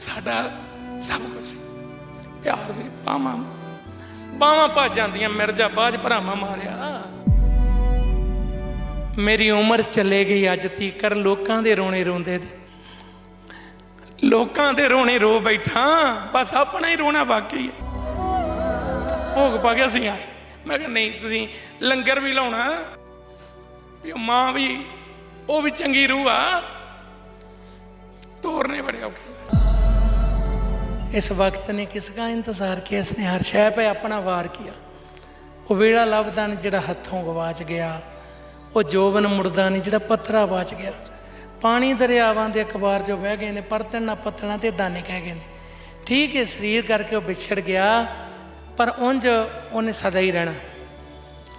ਸਾਡਾ ਸਭ ਕੁਝ ਸੀ। ਪਿਆਰ ਸੀ, ਬਾਹਾਂ ਬਾਹਾਂ ਭੱਜ ਜਾਂਦੀਆਂ, ਮਿਰਜ਼ਾ ਬਾਜ ਭਰਾਵਾਂ ਮਾਰਿਆ। ਮੇਰੀ ਉਮਰ ਚਲੇ ਗਈ ਅੱਜ ਤੀਕਰ ਲੋਕਾਂ ਦੇ ਰੋਣੇ ਰੋਂਦੇ ਦੇ। ਲੋਕਾਂ ਦੇ ਰੋਣੇ ਰੋ ਬੈਠਾ, ਬਸ ਆਪਣਾ ਹੀ ਰੋਣਾ ਬਾਕੀ ਹੈ। ਭੋਗ ਪਾ ਕੇ ਅਸੀਂ ਆਏ। ਮੈਂ ਕਿਹਾ, ਨਹੀਂ, ਤੁਸੀਂ ਲੰਗਰ ਵੀ ਲਾਉਣਾ, ਵੀ ਮਾਂ ਵੀ, ਉਹ ਵੀ ਚੰਗੀ ਰੂਹ ਆ। ਤੋਰਨੇ ਬੜੇ ਔਖੇ। इस वक्त ने किसका इंतजार किया इसने हर शय पे अपना वार किया ਉਹ ਵੇਲਾ ਲੱਭਦਾ ਨਹੀਂ ਜਿਹੜਾ ਹੱਥੋਂ ਗਵਾਚ ਗਿਆ ਉਹ ਜੋਬਨ ਮੁੜਦਾ ਨਹੀਂ ਜਿਹੜਾ ਪੱਥਰਾ ਬਾਚ ਗਿਆ ਪਾਣੀ ਦਰਿਆਵਾਂ ਦੇ ਅਖਬਾਰ ਜੋ ਬਹਿ ਗਏ ਨੇ ਪਰਤਣ ਨਾ ਪਤਣਾ ਤੇ ਦਾਨੇ ਕਹਿ ਗਏ ਨੇ ਠੀਕ ਹੈ ਸਰੀਰ ਕਰਕੇ ਉਹ ਵਿਛੜ ਗਿਆ ਪਰ ਉਂਝ ਉਹਨੇ ਸਦਾ ਹੀ ਰਹਿਣਾ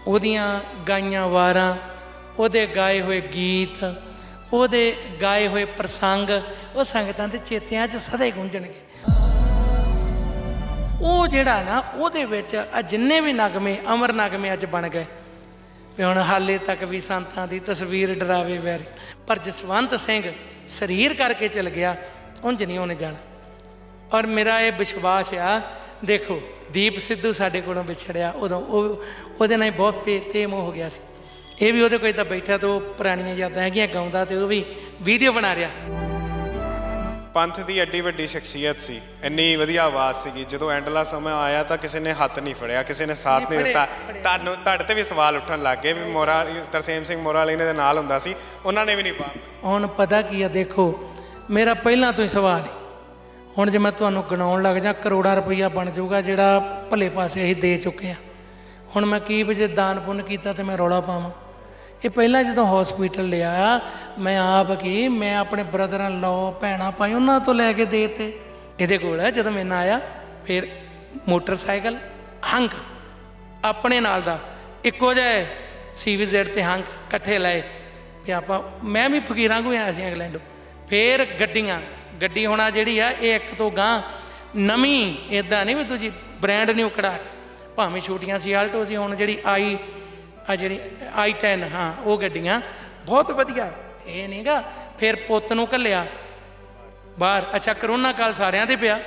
ਉਹਦੀਆਂ ਗਾਈਆਂ ਵਾਰਾਂ ਉਹਦੇ ਗਾਏ ਹੋਏ ਗੀਤ ਉਹਦੇ ਗਾਏ ਹੋਏ ਪ੍ਰਸੰਗ ਉਹ ਸੰਗਤਾਂ ਦੇ ਚੇਤਿਆਂ 'ਚ ਸਦਾ ਹੀ ਗੂੰਜਣਗੇ ਉਹ ਜਿਹੜਾ ਨਾ, ਉਹਦੇ ਵਿੱਚ ਆ ਜਿੰਨੇ ਵੀ ਨਗਮੇ, ਅਮਰ ਨਗਮੇ ਅੱਜ ਬਣ ਗਏ। ਵੀ ਹੁਣ ਹਾਲੇ ਤੱਕ ਵੀ ਸੰਤਾਂ ਦੀ ਤਸਵੀਰ ਡਰਾਵੇ ਵੈਰੀ। ਪਰ ਜਸਵੰਤ ਸਿੰਘ ਸਰੀਰ ਕਰਕੇ ਚਲ ਗਿਆ, ਉਂਝ ਨਹੀਂ ਉਹਨੇ ਜਾਣਾ। ਔਰ ਮੇਰਾ ਇਹ ਵਿਸ਼ਵਾਸ ਆ, ਦੇਖੋ, ਦੀਪ ਸਿੱਧੂ ਸਾਡੇ ਕੋਲੋਂ ਵਿਛੜਿਆ, ਉਦੋਂ ਉਹ, ਉਹਦੇ ਨਾਲ ਬਹੁਤ ਪੇ ਮੋਹ ਹੋ ਗਿਆ ਸੀ। ਇਹ ਵੀ ਉਹਦੇ ਕੋਈ ਤਾਂ ਬੈਠਾ ਤੇ ਉਹ ਪੁਰਾਣੀਆਂ ਯਾਦਾਂ ਹੈਗੀਆਂ, ਗਾਉਂਦਾ ਤੇ ਉਹ ਵੀ ਵੀਡੀਓ ਬਣਾ ਰਿਹਾ। ਪੰਥ ਦੀ ਐਡੀ ਵੱਡੀ ਸ਼ਖਸੀਅਤ ਸੀ ਇੰਨੀ ਵਧੀਆ ਆਵਾਜ਼ ਸੀਗੀ ਜਦੋਂ ਐਂਡਲਾ ਸਮਾਂ ਆਇਆ ਤਾਂ ਕਿਸੇ ਨੇ ਹੱਥ ਨਹੀਂ ਫੜਿਆ ਕਿਸੇ ਨੇ ਸਾਥ ਨਹੀਂ ਦਿੱਤਾ। ਤੁਹਾਨੂੰ ਤੁਹਾਡੇ ਤੇ ਵੀ ਸਵਾਲ ਉੱਠਣ ਲੱਗ ਗਏ ਵੀ ਮੋਰਾ ਤਰਸੇਮ ਸਿੰਘ ਮੋਰਾ ਵਾਲੀ ਦੇ ਨਾਲ ਹੁੰਦਾ ਸੀ ਉਹਨਾਂ ਨੇ ਵੀ ਨਹੀਂ ਪਾ ਹੁਣ ਪਤਾ ਕੀ ਆ ਦੇਖੋ ਮੇਰਾ ਪਹਿਲਾਂ ਤੋਂ ਹੀ ਸਵਾਲ ਹੈ ਹੁਣ ਜੇ ਮੈਂ ਤੁਹਾਨੂੰ ਗਣਾਉਣ ਲੱਗ ਜਾ ਕਰੋੜਾਂ ਰੁਪਈਆ ਬਣ ਜਾਊਗਾ ਜਿਹੜਾ ਭਲੇ ਪਾਸੇ ਅਸੀਂ ਦੇ ਚੁੱਕੇ ਆ। ਹੁਣ ਮੈਂ ਕੀ ਵਜੇ ਦਾਨ ਪੁੰਨ ਕੀਤਾ ਤੇ ਮੈਂ ਰੌਲਾ ਪਾਵਾਂ। ਇਹ ਪਹਿਲਾਂ ਜਦੋਂ ਹਸਪੀਟਲ ਲਿਆ, ਮੈਂ ਆਪ ਕੀ, ਮੈਂ ਆਪਣੇ ਬ੍ਰਦਰਾਂ ਲਓ ਭੈਣਾਂ ਪਾਈ ਉਹਨਾਂ ਤੋਂ ਲੈ ਕੇ ਦੇ ਤੇ ਇਹਦੇ ਕੋਲ ਹੈ ਜਦੋਂ ਮੈਂ ਆਇਆ, ਫਿਰ ਮੋਟਰਸਾਈਕਲ ਹੰਕ, ਆਪਣੇ ਨਾਲ ਦਾ। ਇੱਕੋ ਜਿਹਾ ਸੀਵੀਜ਼ੈਡ ਤੇ ਹੰਕ, ਇਕੱਠੇ ਲਏ। ਵੀ ਆਪਾਂ, ਮੈਂ ਵੀ ਫਕੀਰਾਂ ਕੋਲ ਆਇਆ ਸੀ ਇੰਗਲੈਂਡ। ਫਿਰ ਗੱਡੀਆਂ, ਗੱਡੀ ਹੋਣਾ ਜਿਹੜੀ ਆ, ਇਹ ਇੱਕ ਤੋਂ ਗਾਂ ਨਵੀਂ ਇਦਾਂ ਨਹੀਂ ਵੀ ਤੁਸੀਂ ਬ੍ਰਾਂਡ ਨਿਊ ਕਢਾ ਕੇ, ਭਾਵੇਂ ਛੋਟੀਆਂ ਸੀ, ਆਲਟੋ ਸੀ, ਹੁਣ ਜਿਹੜੀ ਆਈ ਆ ਜਿਹੜੀ i10 ਹਾਂ, ਉਹ ਗੱਡੀਆਂ। ਬਹੁਤ ਵਧੀਆ। ਇਹ ਨਹੀਂਗਾ ਫਿਰ ਪੁੱਤ ਨੂੰ ਘੱਲਿਆ। ਬਾਹਰ, ਅੱਛਾ, ਕਰੋਨਾ ਕਾਲ ਸਾਰਿਆਂ ਤੇ ਪਿਆ।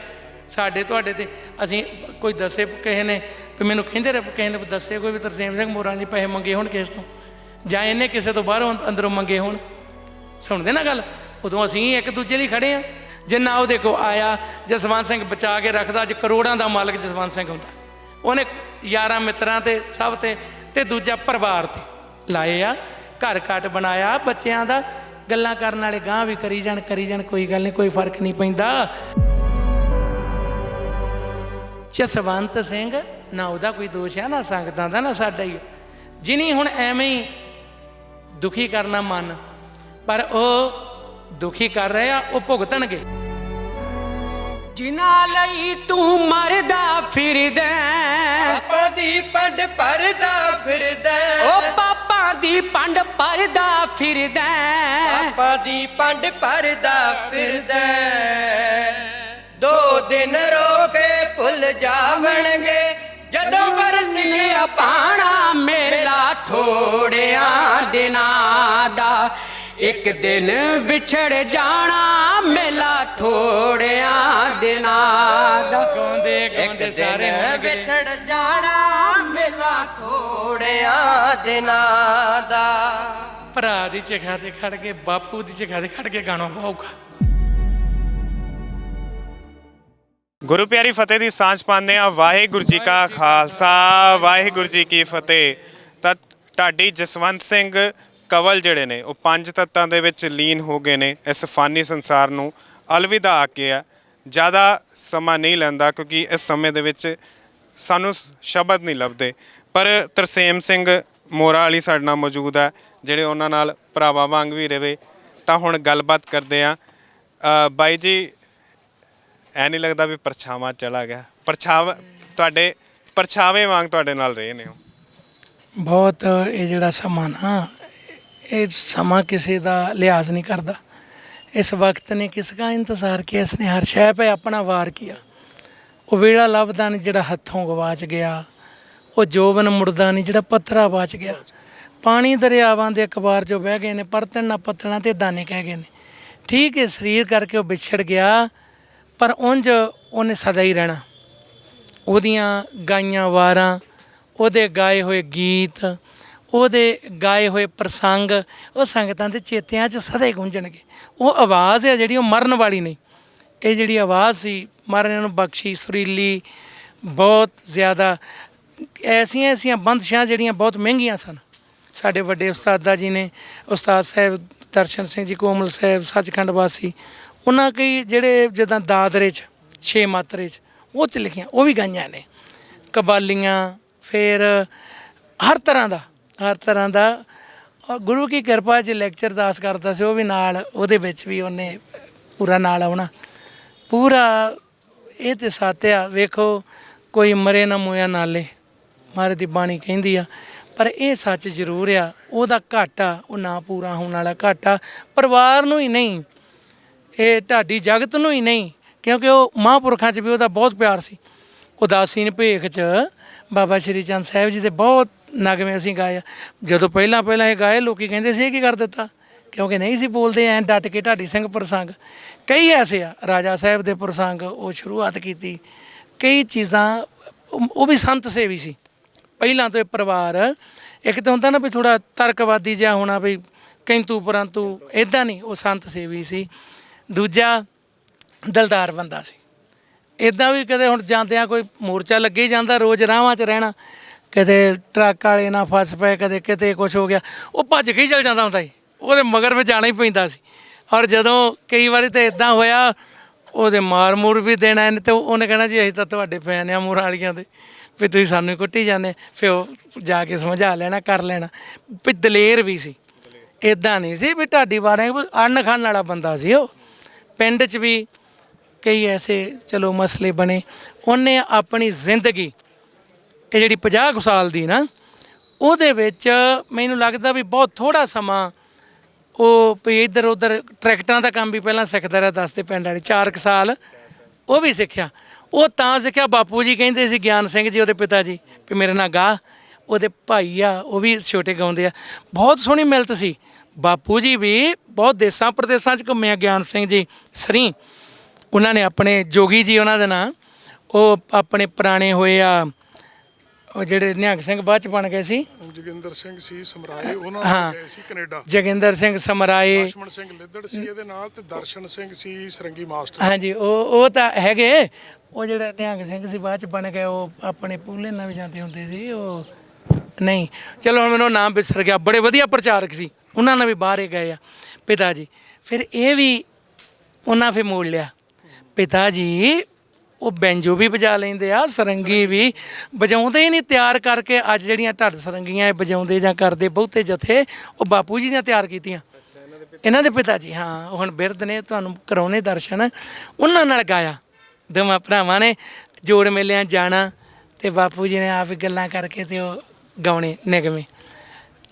ਸਾਡੇ, ਤੁਹਾਡੇ ਤੇ। ਅਸੀਂ ਕੋਈ ਦੱਸੇ ਕਿਸੇ ਨੇ ਵੀ ਮੈਨੂੰ ਕਹਿੰਦੇ ਰਹੇ, ਕਿਸੇ ਨੇ ਦੱਸੇ ਕੋਈ ਵੀ ਤਰਸੇਮ ਸਿੰਘ ਮੋਰਾਂ ਨੇ ਪੈਸੇ ਮੰਗੇ ਹੋਣ ਕਿਸ ਤੋਂ? ਜਾਂ ਇਹਨੇ ਕਿਸੇ ਤੋਂ ਬਾਹਰੋਂ ਅੰਦਰੋਂ ਮੰਗੇ ਹੋਣ? ਸੁਣਦੇ ਨਾ ਗੱਲ? ਉਦੋਂ ਅਸੀਂ ਇੱਕ ਦੂਜੇ ਲਈ ਖੜੇ ਆ। ਜਿੰਨਾ ਉਹਦੇ ਕੋ ਆਇਆ, ਜਸਵੰਤ ਸਿੰਘ ਬਚਾ ਕੇ ਰੱਖਦਾ, ਅੱਜ ਕਰੋੜਾਂ ਦਾ ਮਾਲਕ ਜਸਵੰਤ ਸਿੰਘ ਹੁੰਦਾ। ਉਹਨੇ ਯਾਰਾਂ ਮਿੱਤਰਾਂ ਤੇ, ਸਭ ਤੇ ਤੇ ਦੂਜਾ ਪਰਿਵਾਰ ਤੇ। ਲਾਏ ਆ, ਘਰ ਘਟ ਬਣਾਇਆ, ਬੱਚਿਆਂ ਦਾ ਗੱਲਾਂ ਕਰਨ ਵਾਲੇ ਗਾਂ ਵੀ ਕਰੀ ਜਾਣ ਕਰੀ ਜਾਣ, ਕੋਈ ਗੱਲ ਨਹੀਂ, ਕੋਈ ਫ਼ਰਕ ਨਹੀਂ ਪੈਂਦਾ। ਜਸਵੰਤ ਸਿੰਘ, ਨਾ ਉਹਦਾ ਕੋਈ ਦੋਸ਼ ਹੈ ਨਾ ਸੰਗਤਾਂ ਦਾ, ਨਾ ਸਾਡਾ ਹੀ ਜਿਨੀ ਹੁਣ ਐਵੇਂ ਹੀ ਦੁਖੀ ਕਰਨਾ ਮਨ, ਪਰ ਉਹ ਦੁਖੀ ਕਰ ਰਹੇ ਆ, ਉਹ ਭੁਗਤਣਗੇ। ਜਿਨ੍ਹਾਂ ਲਈ ਤੂੰ ਮਰਦਾ ਫਿਰਦਾ। ਪਾਪਾ ਦੀ ਪੰਡ ਪਰਦਾ ਫਿਰਦਾ। ਓ ਪਾਪਾ ਦੀ ਪੰਡ ਪਰਦਾ ਫਿਰਦਾ। ਪਾਪਾ ਦੀ ਪੰਡ ਪਰਦਾ ਫਿਰਦਾ। ਦੋ ਦਿਨ ਰੋ ਕੇ ਭੁੱਲ ਜਾਵਣਗੇ। ਜਦੋਂ ਵਰਤ ਗਿਆ ਪਾਣਾ ਮੇਲਾ ਥੋੜਿਆਂ ਦਿਨਾਂ ਦਾ। ਇੱਕ ਦਿਨ ਵਿਛੜ ਜਾਣਾ ਮੇਲਾ ਥੋੜਿਆਂ ਦਿਨਾਂ ਦਾ ਗਾਉਂਦੇ ਗਾਉਂਦੇ ਸਾਰੇ ਵਿਛੜ ਜਾਣਾ ਮੇਲਾ ਥੋੜਿਆਂ ਦਿਨਾਂ ਦਾ ਭਰਾ ਦੀ ਚਿਖਾ ਤੇ ਖੜ ਕੇ ਬਾਪੂ ਦੀ ਚਿਖਾ ਤੇ ਖੜ ਕੇ ਗਾਣਾ ਗਾਊਗਾ ਗੁਰੂ ਪਿਆਰੀ ਫਤਿਹ ਦੀ ਸਾਂਝ ਪਾਉਂਦੇ ਆ ਵਾਹਿਗੁਰੂ ਜੀ ਕਾ ਖਾਲਸਾ ਵਾਹਿਗੁਰੂ ਜੀ ਕੀ ਫਤਿਹ। ਤਾਂ ਢਾਡੀ ਜਸਵੰਤ ਸਿੰਘ ਕਵਲ ਜਿਹੜੇ ਨੇ, ਉਹ ਪੰਜ ਤੱਤਾਂ ਦੇ ਵਿੱਚ ਲੀਨ ਹੋ ਗਏ ਨੇ ਇਸ ਫਾਨੀ ਸੰਸਾਰ ਨੂੰ। ਅਲਵਿਦਾ ਆਕੇ ਆ। ਜ਼ਿਆਦਾ ਸਮਾਂ ਨਹੀਂ ਲੈਂਦਾ ਕਿਉਂਕਿ ਇਸ ਸਮੇਂ ਦੇ ਵਿੱਚ ਸਾਨੂੰ ਸ਼ਬਦ ਨਹੀਂ ਲੱਭਦੇ। ਪਰ ਤਰਸੇਮ ਸਿੰਘ ਮੋਰਾ ਵਾਲੀ ਸਾਡੇ ਨਾਲ ਮੌਜੂਦ ਹੈ ਜਿਹੜੇ ਉਹਨਾਂ ਨਾਲ ਭਰਾਵਾਂ ਵਾਂਗ ਵੀ ਰਵੇ। ਤਾਂ ਹੁਣ ਗੱਲਬਾਤ ਕਰਦੇ ਆ। ਬਾਈ ਜੀ, ਐ ਨਹੀਂ ਲੱਗਦਾ ਵੀ ਪਰਛਾਵਾਂ ਚਲਾ ਗਿਆ। ਪਰਛਾਵ, ਤੁਹਾਡੇ, ਪਰਛਾਵੇਂ ਵਾਂਗ ਤੁਹਾਡੇ ਨਾਲ ਰਹੇ ਨੇ ਉਹ। ਬਹੁਤ ਇਹ ਜਿਹੜਾ ਸਮਾਂ ਨਾ ਇਹ ਸਮਾਂ ਕਿਸੇ ਦਾ ਲਿਹਾਜ਼ ਨਹੀਂ ਕਰਦਾ। ਇਸ ਵਕਤ ਨੇ ਕਿਸ ਦਾ ਇੰਤਜ਼ਾਰ ਕੀ ਇਸ ਨੇ ਹਰ ਸ਼ੈ 'ਤੇ ਆਪਣਾ ਵਾਰ ਕੀਤਾ ਉਹ ਵੇਲਾ ਲੱਭਦਾ ਨਹੀਂ ਜਿਹੜਾ ਹੱਥੋਂ ਗਵਾਚ ਗਿਆ। ਉਹ ਜੋਬਨ ਮੁਰਦਾ ਨਹੀਂ ਜਿਹੜਾ ਪੱਥਰਾ ਵਾਚ ਗਿਆ। ਪਾਣੀ ਦਰਿਆਵਾਂ ਦੇ ਅਖਬਾਰ ਜੋ ਬਹਿ ਗਏ ਨੇ, ਪਰਤਣ ਨਾ ਪਤਣਾ ਤੇ ਦਾਨੇ ਕਹਿ ਗਏ ਨੇ। ਠੀਕ ਹੈ, ਸਰੀਰ ਕਰਕੇ ਉਹ ਵਿਛੜ ਗਿਆ, ਪਰ ਉੰਜ ਉਹਨੇ ਸਦਾ ਹੀ ਰਹਿਣਾ। ਉਹਦੀਆਂ ਗਾਈਆਂ ਵਾਰਾਂ, ਉਹਦੇ ਗਾਏ ਹੋਏ ਗੀਤ ਉਹਦੇ ਗਾਏ ਹੋਏ ਪ੍ਰਸੰਗ, ਉਹ ਸੰਗਤਾਂ ਦੇ ਚੇਤਿਆਂ 'ਚ ਸਦਾ ਹੀ ਗੂੰਜਣਗੇ। ਉਹ ਆਵਾਜ਼ ਹੈ ਜਿਹੜੀ, ਉਹ ਮਰਨ ਵਾਲੀ ਨਹੀਂ। ਇਹ ਜਿਹੜੀ ਆਵਾਜ਼ ਸੀ ਮਹਾਰਾਜ ਨੂੰ ਬਖਸ਼ੀ, ਸੁਰੀਲੀ, ਬਹੁਤ ਜ਼ਿਆਦਾ ਐਸੀਆਂ ਐਸੀਆਂ ਬੰਦਸ਼ਾਂ ਜਿਹੜੀਆਂ ਬਹੁਤ ਮਹਿੰਗੀਆਂ ਸਨ। ਸਾਡੇ ਵੱਡੇ ਉਸਤਾਦਾ ਜੀ ਨੇ, ਉਸਤਾਦ ਸਾਹਿਬ ਦਰਸ਼ਨ ਸਿੰਘ ਜੀ, ਕੋਮਲ ਸਾਹਿਬ, ਸੱਚਖੰਡ ਵਾਸੀ, ਉਹਨਾਂ ਕਈ ਜਿਹੜੇ ਜਿੱਦਾਂ ਦਾਦਰੇ 'ਚ, ਛੇ ਮਾਤਰੇ 'ਚ, ਉਹ 'ਚ ਲਿਖੀਆਂ, ਉਹ ਵੀ ਗਾਈਆਂ ਨੇ। ਕਬਾਲੀਆਂ, ਫਿਰ ਹਰ ਤਰ੍ਹਾਂ ਦਾ ਹਰ ਤਰ੍ਹਾਂ ਦਾ। ਔਰ ਗੁਰੂ ਕੀ ਕਿਰਪਾ 'ਚ ਲੈਕਚਰ ਦਾਸ ਕਰਦਾ ਸੀ, ਉਹ ਵੀ ਨਾਲ, ਉਹਦੇ ਵਿੱਚ ਵੀ ਉਹਨੇ ਪੂਰਾ ਨਾਲ ਆਉਣਾ। ਪੂਰਾ ਇਹ ਤੇ ਸਾਤਿਆ ਵੇਖੋ, ਕੋਈ ਮਰੇ ਨਾ ਮੋਇਆ ਨਾਲੇ ਮਾਰੇ ਦੀ ਬਾਣੀ ਕਹਿੰਦੀ ਆ। ਪਰ ਇਹ ਸੱਚ ਜ਼ਰੂਰ ਆ, ਉਹਦਾ ਘਾਟਾ, ਉਹ ਨਾ ਪੂਰਾ ਹੋਣ ਵਾਲਾ ਘਾਟਾ, ਪਰਿਵਾਰ ਨੂੰ ਹੀ ਨਹੀਂ, ਇਹ ਢਾਡੀ ਜਗਤ ਨੂੰ ਹੀ ਨਹੀਂ, ਕਿਉਂਕਿ ਉਹ ਮਹਾਂਪੁਰਖਾਂ 'ਚ ਵੀ ਉਹਦਾ ਬਹੁਤ ਪਿਆਰ ਸੀ। ਉਦਾਸੀਨ ਭੇਖ 'ਚ ਬਾਬਾ ਸ਼੍ਰੀ ਚੰਦ ਸਾਹਿਬ ਜੀ ਦੇ ਬਹੁਤ ਨਗਮੇ ਅਸੀਂ ਗਾਏ ਆ। ਜਦੋਂ ਪਹਿਲਾਂ ਪਹਿਲਾਂ ਇਹ ਗਾਏ, ਲੋਕੀ ਕਹਿੰਦੇ ਸੀ ਇਹ ਕੀ ਕਰ ਦਿੱਤਾ? ਕਿਉਂਕਿ ਨਹੀਂ ਸੀ ਬੋਲਦੇ, ਐਂ ਡਟ ਕੇ ਢਾਡੀ ਸਿੰਘ ਪ੍ਰਸੰਗ। ਕਈ ਐਸੇ ਆ, ਰਾਜਾ ਸਾਹਿਬ ਦੇ ਪ੍ਰਸੰਗ, ਉਹ ਸ਼ੁਰੂਆਤ ਕੀਤੀ। ਕਈ ਚੀਜ਼ਾਂ, ਉਹ ਉਹ ਵੀ ਸੰਤ ਸੇਵੀ ਸੀ। ਪਹਿਲਾਂ ਤੋਂ ਇਹ ਪਰਿਵਾਰ, ਇੱਕ ਤਾਂ ਹੁੰਦਾ ਨਾ ਵੀ ਥੋੜਾ ਤਰਕਵਾਦੀ ਜਿਹਾ ਹੋਣਾ ਵੀ ਕਿੰਤੂ ਪਰੰਤੂ ਇਦਾਂ ਨਹੀਂ, ਉਹ ਸੰਤ ਸੇਵੀ ਸੀ। ਦੂਜਾ ਦਿਲਦਾਰ ਬੰਦਾ ਸੀ। ਇਦਾਂ ਵੀ ਕਦੇ ਹੁਣ ਜਾਂਦਿਆਂ ਕੋਈ ਮੋਰਚਾ ਲੱਗੇ ਹੀ ਜਾਂਦਾ, ਰੋਜ਼ ਰਾਹਾਂ 'ਚ ਰਹਿਣਾ। ਕਦੇ ਟਰੱਕ ਵਾਲੇ ਨਾਲ ਫਸ ਪਏ, ਕਦੇ ਕਿਤੇ ਕੁਝ ਹੋ ਗਿਆ। ਉਹ ਭੱਜ ਕੇ ਹੀ ਚਲ ਜਾਂਦਾ ਹੁੰਦਾ ਸੀ। ਉਹਦੇ ਮਗਰ ਵਿੱਚ ਜਾਣਾ ਹੀ ਪੈਂਦਾ ਸੀ। ਔਰ ਜਦੋਂ ਕਈ ਵਾਰੀ ਤਾਂ ਇਦਾਂ ਹੋਇਆ, ਉਹਦੇ ਮਾਰ ਮੂਰ ਵੀ ਦੇਣਾ ਇਹਨੇ ਤੇ ਉਹਨੇ ਕਹਿਣਾ ਜੀ, ਅਸੀਂ ਤਾਂ ਤੁਹਾਡੇ ਫੈਨ ਆ ਮੂਰ ਵਾਲੀਆਂ ਦੇ। ਵੀ ਤੁਸੀਂ ਸਾਨੂੰ ਹੀ ਕੁੱਟੀ ਜਾਂਦੇ। ਫਿਰ ਉਹ ਜਾ ਕੇ ਸਮਝਾ ਲੈਣਾ, ਕਰ ਲੈਣਾ। ਵੀ ਦਲੇਰ ਵੀ ਸੀ। ਇਦਾਂ ਨਹੀਂ ਸੀ ਵੀ ਢਾਡੀ ਵਾਰਿਆਂ ਅੰਨ ਖਾਣ ਵਾਲਾ ਬੰਦਾ ਸੀ ਉਹ। ਪਿੰਡ 'ਚ ਵੀ ਕਈ ਐਸੇ ਚਲੋ ਮਸਲੇ ਬਣੇ। ਉਹਨੇ ਆਪਣੀ ਜ਼ਿੰਦਗੀ ਇਹ ਜਿਹੜੀ 50 ਕੁ ਸਾਲ ਦੀ ਨਾ, ਉਹਦੇ ਵਿੱਚ ਮੈਨੂੰ ਲੱਗਦਾ ਵੀ ਬਹੁਤ ਥੋੜਾ ਸਮਾਂ ਉਹ ਵੀ ਇੱਧਰ ਉੱਧਰ ਟਰੈਕਟਰਾਂ ਦਾ ਕੰਮ ਵੀ ਪਹਿਲਾਂ ਸਿੱਖਦਾ ਰਿਹਾ ਦੱਸਦੇ ਪਿੰਡ ਵਾਲੇ 4 ਕੁ ਸਾਲ ਉਹ ਵੀ ਸਿੱਖਿਆ। ਉਹ ਤਾਂ ਸਿੱਖਿਆ, ਬਾਪੂ ਜੀ ਕਹਿੰਦੇ ਸੀ, ਗਿਆਨ ਸਿੰਘ ਜੀ, ਉਹਦੇ ਪਿਤਾ ਜੀ ਵੀ ਮੇਰੇ ਨਾਲ ਗਾ। ਉਹਦੇ ਭਾਈ ਆ, ਉਹ ਵੀ ਛੋਟੇ ਗਾਉਂਦੇ ਆ। ਬਹੁਤ ਸੋਹਣੀ ਮਿਲਤ ਸੀ। ਬਾਪੂ ਜੀ ਵੀ ਬਹੁਤ ਦੇਸਾਂ ਪ੍ਰਦੇਸਾਂ 'ਚ ਘੁੰਮਿਆ, ਗਿਆਨ ਸਿੰਘ ਜੀ, ਸਰੀ। ਉਹਨਾਂ ਨੇ ਆਪਣੇ ਜੋਗੀ ਜੀ ਉਹਨਾਂ ਦੇ ਨਾਂ, ਉਹ ਆਪਣੇ ਪੁਰਾਣੇ ਹੋਏ ਆ ਉਹ ਜਿਹੜੇ ਨਿਹੰਗ ਸਿੰਘ ਬਾਅਦ ਚ ਬਣ ਗਏ ਸੀ। ਜੋਗਿੰਦਰ ਸਿੰਘ ਸੀ ਸਮਰਾਏ ਉਹਨਾਂ ਹਾਂ। ਗਏ ਸੀ ਕੈਨੇਡਾ। ਜਗਿੰਦਰ ਸਿੰਘ ਸਮਰਾਏ। ਲਛਮਣ ਸਿੰਘ ਲਿੱਦੜ ਸੀ ਇਹਦੇ ਨਾਲ ਤੇ ਦਰਸ਼ਨ ਸਿੰਘ ਸੀ ਸਰੰਗੀ ਮਾਸਟਰ। ਹਾਂਜੀ ਉਹ ਉਹ ਤਾਂ ਹੈਗੇ। ਉਹ ਜਿਹੜਾ ਨਿਹੰਗ ਸਿੰਘ ਸੀ ਬਾਅਦ ਚ ਬਣ ਗਏ ਉਹ ਆਪਣੇ ਪੂਲੇ ਨਾਲ ਵੀ ਜਾਂਦੇ ਹੁੰਦੇ ਸੀ ਉਹ ਨਹੀਂ। ਚਲੋ ਹੁਣ ਮੈਨੂੰ ਨਾਮ ਵਿਸਰ ਗਿਆ। ਬੜੇ ਵਧੀਆ ਪ੍ਰਚਾਰਕ ਸੀ। ਉਹਨਾਂ ਨਾਲ ਵੀ ਬਾਹਰ ਹੀ ਗਏ ਆ ਪਿਤਾ ਜੀ। ਫਿਰ ਇਹ ਵੀ ਉਹਨਾਂ ਫੇ ਮੋੜ ਲਿਆ। ਪਿਤਾ ਜੀ ਉਹ ਬੈਂਜੋ ਵੀ ਵਜਾ ਲੈਂਦੇ ਆ, ਸਰੰਗੀ ਵੀ। ਵਜਾਉਂਦੇ ਹੀ ਨਹੀਂ, ਤਿਆਰ ਕਰਕੇ ਅੱਜ ਜਿਹੜੀਆਂ ਢੱਡ ਸਰੰਗੀਆਂ ਇਹ ਵਜਾਉਂਦੇ ਜਾਂ ਕਰਦੇ ਬਹੁਤੇ ਜਥੇ, ਉਹ ਬਾਪੂ ਜੀ ਨੇ ਤਿਆਰ ਕੀਤੀਆਂ। ਇਹਨਾਂ ਦੇ ਪਿਤਾ ਜੀ, ਹਾਂ, ਉਹ ਹੁਣ ਬਿਰਧ ਨੇ, ਤੁਹਾਨੂੰ ਕਰਾਉਣੇ ਦਰਸ਼ਨ। ਉਹਨਾਂ ਨਾਲ ਗਾਇਆ। ਦੋਵਾਂ ਭਰਾਵਾਂ ਨੇ ਜੋੜ ਮੇਲਿਆਂ ਜਾਣਾ ਤੇ ਬਾਪੂ ਜੀ ਨੇ ਆਪ ਹੀ ਗੱਲਾਂ ਕਰਕੇ ਤੇ ਉਹ ਗਾਉਣੇ ਨਿਗਮੇ।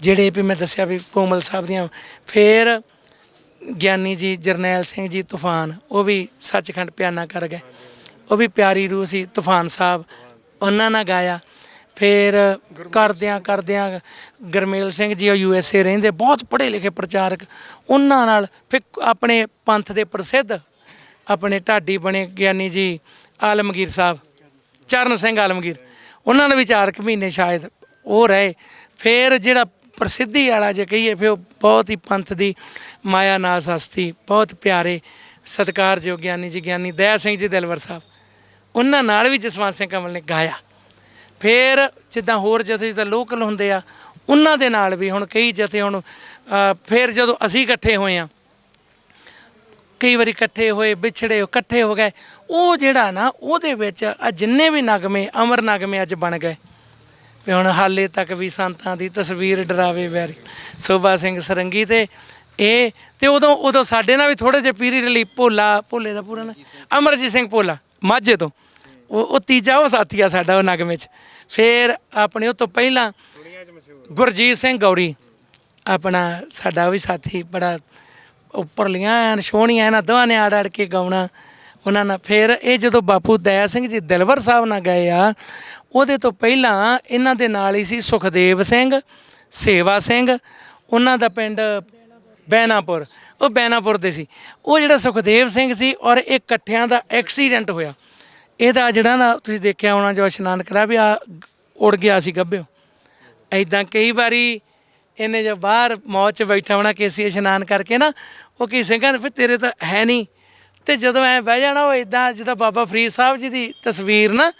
ਜਿਹੜੇ ਵੀ ਮੈਂ ਦੱਸਿਆ ਵੀ ਕੋਮਲ ਸਾਹਿਬ ਦੀਆਂ, ਫੇਰ ਗਿਆਨੀ ਜੀ, ਜਰਨੈਲ ਸਿੰਘ ਜੀ, ਤੂਫਾਨ, ਉਹ ਵੀ ਸੱਚਖੰਡ ਪਿਆਨਾ ਕਰ ਗਏ। ਉਹ ਵੀ ਪਿਆਰੀ ਰੂਹ ਸੀ, ਤੂਫਾਨ ਸਾਹਿਬ, ਉਹਨਾਂ ਨਾਲ ਗਾਇਆ। ਫਿਰ ਕਰਦਿਆਂ ਕਰਦਿਆਂ ਗਰਮੇਲ ਸਿੰਘ ਜੀ ਉਹ ਯੂ ਐਸ ਏ ਰਹਿੰਦੇ, ਬਹੁਤ ਪੜ੍ਹੇ ਲਿਖੇ ਪ੍ਰਚਾਰਕ, ਉਹਨਾਂ ਨਾਲ ਫਿਰ ਆਪਣੇ ਪੰਥ ਦੇ ਪ੍ਰਸਿੱਧ ਆਪਣੇ ਢਾਡੀ ਬਣੇ ਗਿਆਨੀ ਜੀ ਆਲਮਗੀਰ ਸਾਹਿਬ, ਚਰਨ ਸਿੰਘ ਆਲਮਗੀਰ। ਉਹਨਾਂ ਨੇ ਵੀ ਚਾਰ ਮਹੀਨੇ ਸ਼ਾਇਦ ਉਹ ਰਹੇ। ਫਿਰ ਜਿਹੜਾ ਪ੍ਰਸਿੱਧੀ ਵਾਲਾ ਜੇ ਕਹੀਏ, ਫਿਰ ਉਹ ਬਹੁਤ ਹੀ ਪੰਥ ਦੀ ਮਾਇਆ ਨਾਸ ਹਸਤੀ ਬਹੁਤ ਪਿਆਰੇ ਸਤਿਕਾਰਯੋਗ ਗਿਆਨੀ ਜੀ, ਗਿਆਨੀ ਦਇਆ ਸਿੰਘ ਜੀ, ਦਿਲਵਰ ਸਾਹਿਬ। ਉਹਨਾਂ ਨਾਲ ਵੀ ਜਸਵੰਤ ਸਿੰਘ ਕੰਵਲ ਨੇ ਗਾਇਆ। ਫਿਰ ਜਿੱਦਾਂ ਹੋਰ ਜਥੇ ਜਿੱਦਾਂ ਲੋਕਲ ਹੁੰਦੇ ਆ, ਉਹਨਾਂ ਦੇ ਨਾਲ ਵੀ ਹੁਣ ਕਈ ਜਥੇ ਹੁਣ ਫਿਰ ਜਦੋਂ ਅਸੀਂ ਇਕੱਠੇ ਹੋਏ ਆ, ਕਈ ਵਾਰੀ ਇਕੱਠੇ ਹੋਏ, ਵਿਛੜੇ, ਇਕੱਠੇ ਹੋ ਗਏ, ਉਹ ਜਿਹੜਾ ਨਾ ਉਹਦੇ ਵਿੱਚ ਆ ਜਿੰਨੇ ਵੀ ਨਗਮੇ, ਅਮਰ ਨਗਮੇ ਅੱਜ ਬਣ ਗਏ। ਵੀ ਹੁਣ ਹਾਲੇ ਤੱਕ ਵੀ ਸੰਤਾਂ ਦੀ ਤਸਵੀਰ ਡਰਾਵੇ ਵੈਰੀ। ਸੋਭਾ ਸਿੰਘ ਸਰੰਗੀ ਤੇ ਇਹ, ਤੇ ਉਦੋਂ ਉਦੋਂ ਸਾਡੇ ਨਾਲ ਵੀ ਥੋੜੇ ਜਿਹੇ ਪੀਰੀਅਡ ਲਈ ਭੋਲਾ, ਭੋਲੇ ਦਾ ਪੂਰਾ ਨਾ, ਅਮਰਜੀਤ ਸਿੰਘ ਭੋਲਾ। ਮਾਝੇ ਤੋਂ। ਉਹ ਉਹ ਤੀਜਾ ਉਹ ਸਾਥੀ ਆ ਸਾਡਾ ਉਹ ਨਗਮੇ 'ਚ। ਫਿਰ ਆਪਣੇ ਉਹ ਤੋਂ ਪਹਿਲਾਂ ਗੁਰਜੀਤ ਸਿੰਘ ਗੌਰੀ, ਆਪਣਾ ਸਾਡਾ ਵੀ ਸਾਥੀ ਬੜਾ ਉੱਪਰਲੀਆਂ ਐਨ, ਸੋਹਣੀਆਂ ਇਹਨਾਂ ਦੋਵਾਂ ਨੇ ਆੜ ਆੜ ਕੇ ਗਾਉਣਾ। ਉਹਨਾਂ ਨਾਲ ਫਿਰ ਇਹ ਜਦੋਂ ਬਾਪੂ ਦਇਆ ਸਿੰਘ ਜੀ ਦਿਲਵਰ ਸਾਹਿਬ ਨਾਲ ਗਏ ਆ, ਉਹਦੇ ਤੋਂ ਪਹਿਲਾਂ ਇਹਨਾਂ ਦੇ ਨਾਲ ਹੀ ਸੀ ਸੁਖਦੇਵ ਸਿੰਘ, ਸੇਵਾ ਸਿੰਘ, ਉਹਨਾਂ ਦਾ ਪਿੰਡ ਬੈਨਾਪੁਰ। ਉਹ ਬੈਨਾਪੁਰ ਦੇ ਸੀ। ਉਹ ਜਿਹੜਾ ਸੁਖਦੇਵ ਸਿੰਘ ਸੀ ਔਰ ਇਹ ਇਕੱਠਿਆਂ ਦਾ ਐਕਸੀਡੈਂਟ ਹੋਇਆ। ਇਹਦਾ ਜਿਹੜਾ ਨਾ ਤੁਸੀਂ ਦੇਖਿਆ ਹੋਣਾ ਜੋ ਇਸ਼ਨਾਨ ਕਰਾ ਵੀ ਆ ਉੜ ਗਿਆ ਸੀ ਗੱਭਿਓ। ਐਦਾਂ ਕਈ ਵਾਰੀ ਇਹਨੇ ਜੋ ਬਾਹਰ ਮੌਜ 'ਚ ਬੈਠਾ ਹੋਣਾ ਕੇਸੀ ਇਸ਼ਨਾਨ ਕਰਕੇ ਨਾ, ਉਹ ਕੀ ਸਿੰਘਾਂ ਫਿਰ ਤੇਰੇ ਤਾਂ ਹੈ ਨਹੀਂ। ਤੇ ਜਦੋਂ ਐ ਬਹਿ ਜਾਣਾ ਉਹ ਇਦਾਂ ਜਿੱਦਾਂ ਬਾਬਾ ਫਰੀਦ ਸਾਹਿਬ ਜੀ ਦੀ ਤਸਵੀਰ ਨਾ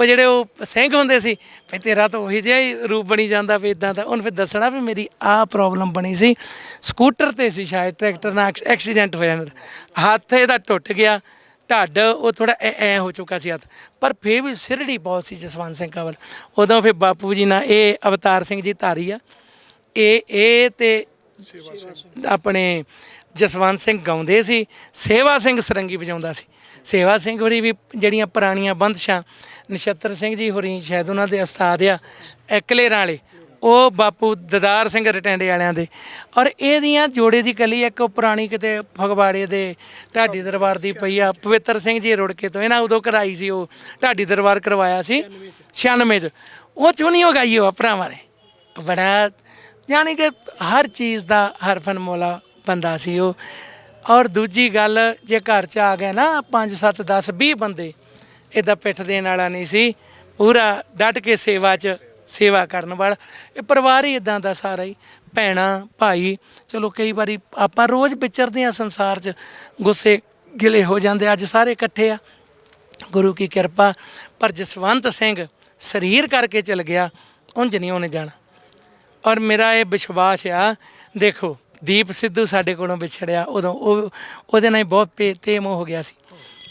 ਉਹ ਜਿਹੜੇ ਉਹ ਸਿੰਘ ਹੁੰਦੇ ਸੀ, ਵੀ ਤੇਰਾ ਤਾਂ ਉਹੀ ਜਿਹਾ ਹੀ ਰੂਪ ਬਣੀ ਜਾਂਦਾ ਵੀ ਇਦਾਂ ਦਾ। ਉਹਨੂੰ ਫਿਰ ਦੱਸਣਾ ਵੀ ਮੇਰੀ ਆਹ ਪ੍ਰੋਬਲਮ ਬਣੀ ਸੀ। ਸਕੂਟਰ ਤੇ ਸੀ ਸ਼ਾਇਦ, ਟਰੈਕਟਰ ਨਾਲ ਐਕਸ- ਐਕਸੀਡੈਂਟ ਹੋਇਆ ਇਹਨਾਂ ਦਾ ਹੱਥ ਇਹਦਾ ਟੁੱਟ ਗਿਆ, ਢੱਡ ਉਹ ਥੋੜਾ ਐ ਐ ਹੋ ਚੁੱਕਾ ਸੀ ਹੱਥ। ਪਰ ਫੇਰ ਵੀ ਸਿਰੜੀ ਬਹੁਤ ਸੀ ਜਸਵੰਤ ਸਿੰਘ ਕੰਵਲ। ਉਦੋਂ ਫਿਰ ਬਾਪੂ ਜੀ ਨਾਲ ਇਹ ਅਵਤਾਰ ਸਿੰਘ ਜੀ ਧਾਰੀ ਆ। ਇਹ ਇਹ ਤੇ ਆਪਣੇ ਜਸਵੰਤ ਸਿੰਘ ਗਾਉਂਦੇ ਸੀ। ਸੇਵਾ ਸਿੰਘ ਸਰੰਗੀ ਵਜਾਉਂਦਾ ਸੀ। ਸੇਵਾ ਸਿੰਘ ਹੋਰੀ ਵੀ ਜਿਹੜੀਆਂ ਪੁਰਾਣੀਆਂ ਬੰਦਸ਼ਾਂ ਨਛੱਤਰ ਸਿੰਘ ਜੀ ਹੋਰੀ ਸ਼ਾਇਦ ਉਹਨਾਂ ਦੇ ਉਸਤਾਦ ਆ, ਐਕਲੇਰਾਂ ਵਾਲੇ। ਉਹ ਬਾਪੂ ਦਦਾਰ ਸਿੰਘ ਰਟੈਂਡੇ ਵਾਲਿਆਂ ਦੇ। ਔਰ ਇਹਦੀਆਂ ਜੋੜੇ ਦੀ ਕਲੀ ਇੱਕ ਉਹ ਪੁਰਾਣੀ ਕਿਤੇ ਫਗਵਾੜੇ ਦੇ ਢਾਡੀ ਦਰਬਾਰ ਦੀ ਪਈ ਆ। ਪਵਿੱਤਰ ਸਿੰਘ ਜੀ ਰੁੜਕੇ ਤੋਂ, ਇਹਨਾਂ ਉਦੋਂ ਕਰਾਈ ਸੀ ਉਹ ਢਾਡੀ ਦਰਬਾਰ ਕਰਵਾਇਆ ਸੀ 96 ਚ। ਉਹ ਚੋਂ ਨਹੀਂ ਹੋ ਗਈ ਉਹ ਭਰਾਵਾਂ ਨੇ। ਬੜਾ ਯਾਨੀ ਕਿ ਹਰ ਚੀਜ਼ ਦਾ ਹਰਫਨ ਮੋਲਾ ਬੰਦਾ ਸੀ ਉਹ। ਔਰ ਦੂਜੀ ਗੱਲ, ਜੇ ਘਰ ਚ ਆ ਗਏ ਨਾ 5 7 10 20 ਬੰਦੇ ਇਹਦਾ ਪਿੱਠ ਦੇਣ ਵਾਲਾ ਨਹੀਂ ਸੀ। ਪੂਰਾ ਡਟ ਕੇ ਸੇਵਾ 'ਚ ਸੇਵਾ ਕਰਨ ਵਾਲਾ। ਇਹ ਪਰਿਵਾਰ ਹੀ ਇਦਾਂ ਦਾ ਸਾਰਾ ਹੀ। ਭੈਣਾ, ਭਾਈ, ਚਲੋ ਕਈ ਵਾਰੀ ਆਪਾਂ ਰੋਜ਼ ਵਿਚਰਦੇ ਆ ਸੰਸਾਰ 'ਚ। ਗੁੱਸੇ ਗਿਲੇ ਹੋ ਜਾਂਦੇ ਅੱਜ ਸਾਰੇ ਇਕੱਠੇ ਆ। ਗੁਰੂ ਕੀ ਕਿਰਪਾ, ਪਰ ਜਸਵੰਤ ਸਿੰਘ ਸਰੀਰ ਕਰਕੇ ਚਲ ਗਿਆ, ਉਂਝ ਨਹੀਂ ਉਹਨੇ ਜਾਣਾ। ਔਰ ਮੇਰਾ ਇਹ ਵਿਸ਼ਵਾਸ ਆ, ਦੇਖੋ, ਦੀਪ ਸਿੱਧੂ ਸਾਡੇ ਕੋਲੋਂ ਵਿਛੜਿਆ, ਉਦੋਂ ਉਹ, ਉਹਦੇ ਨਾਲ ਬਹੁਤ ਪੇ ਤੇ ਮੋਹ ਹੋ ਗਿਆ ਸੀ।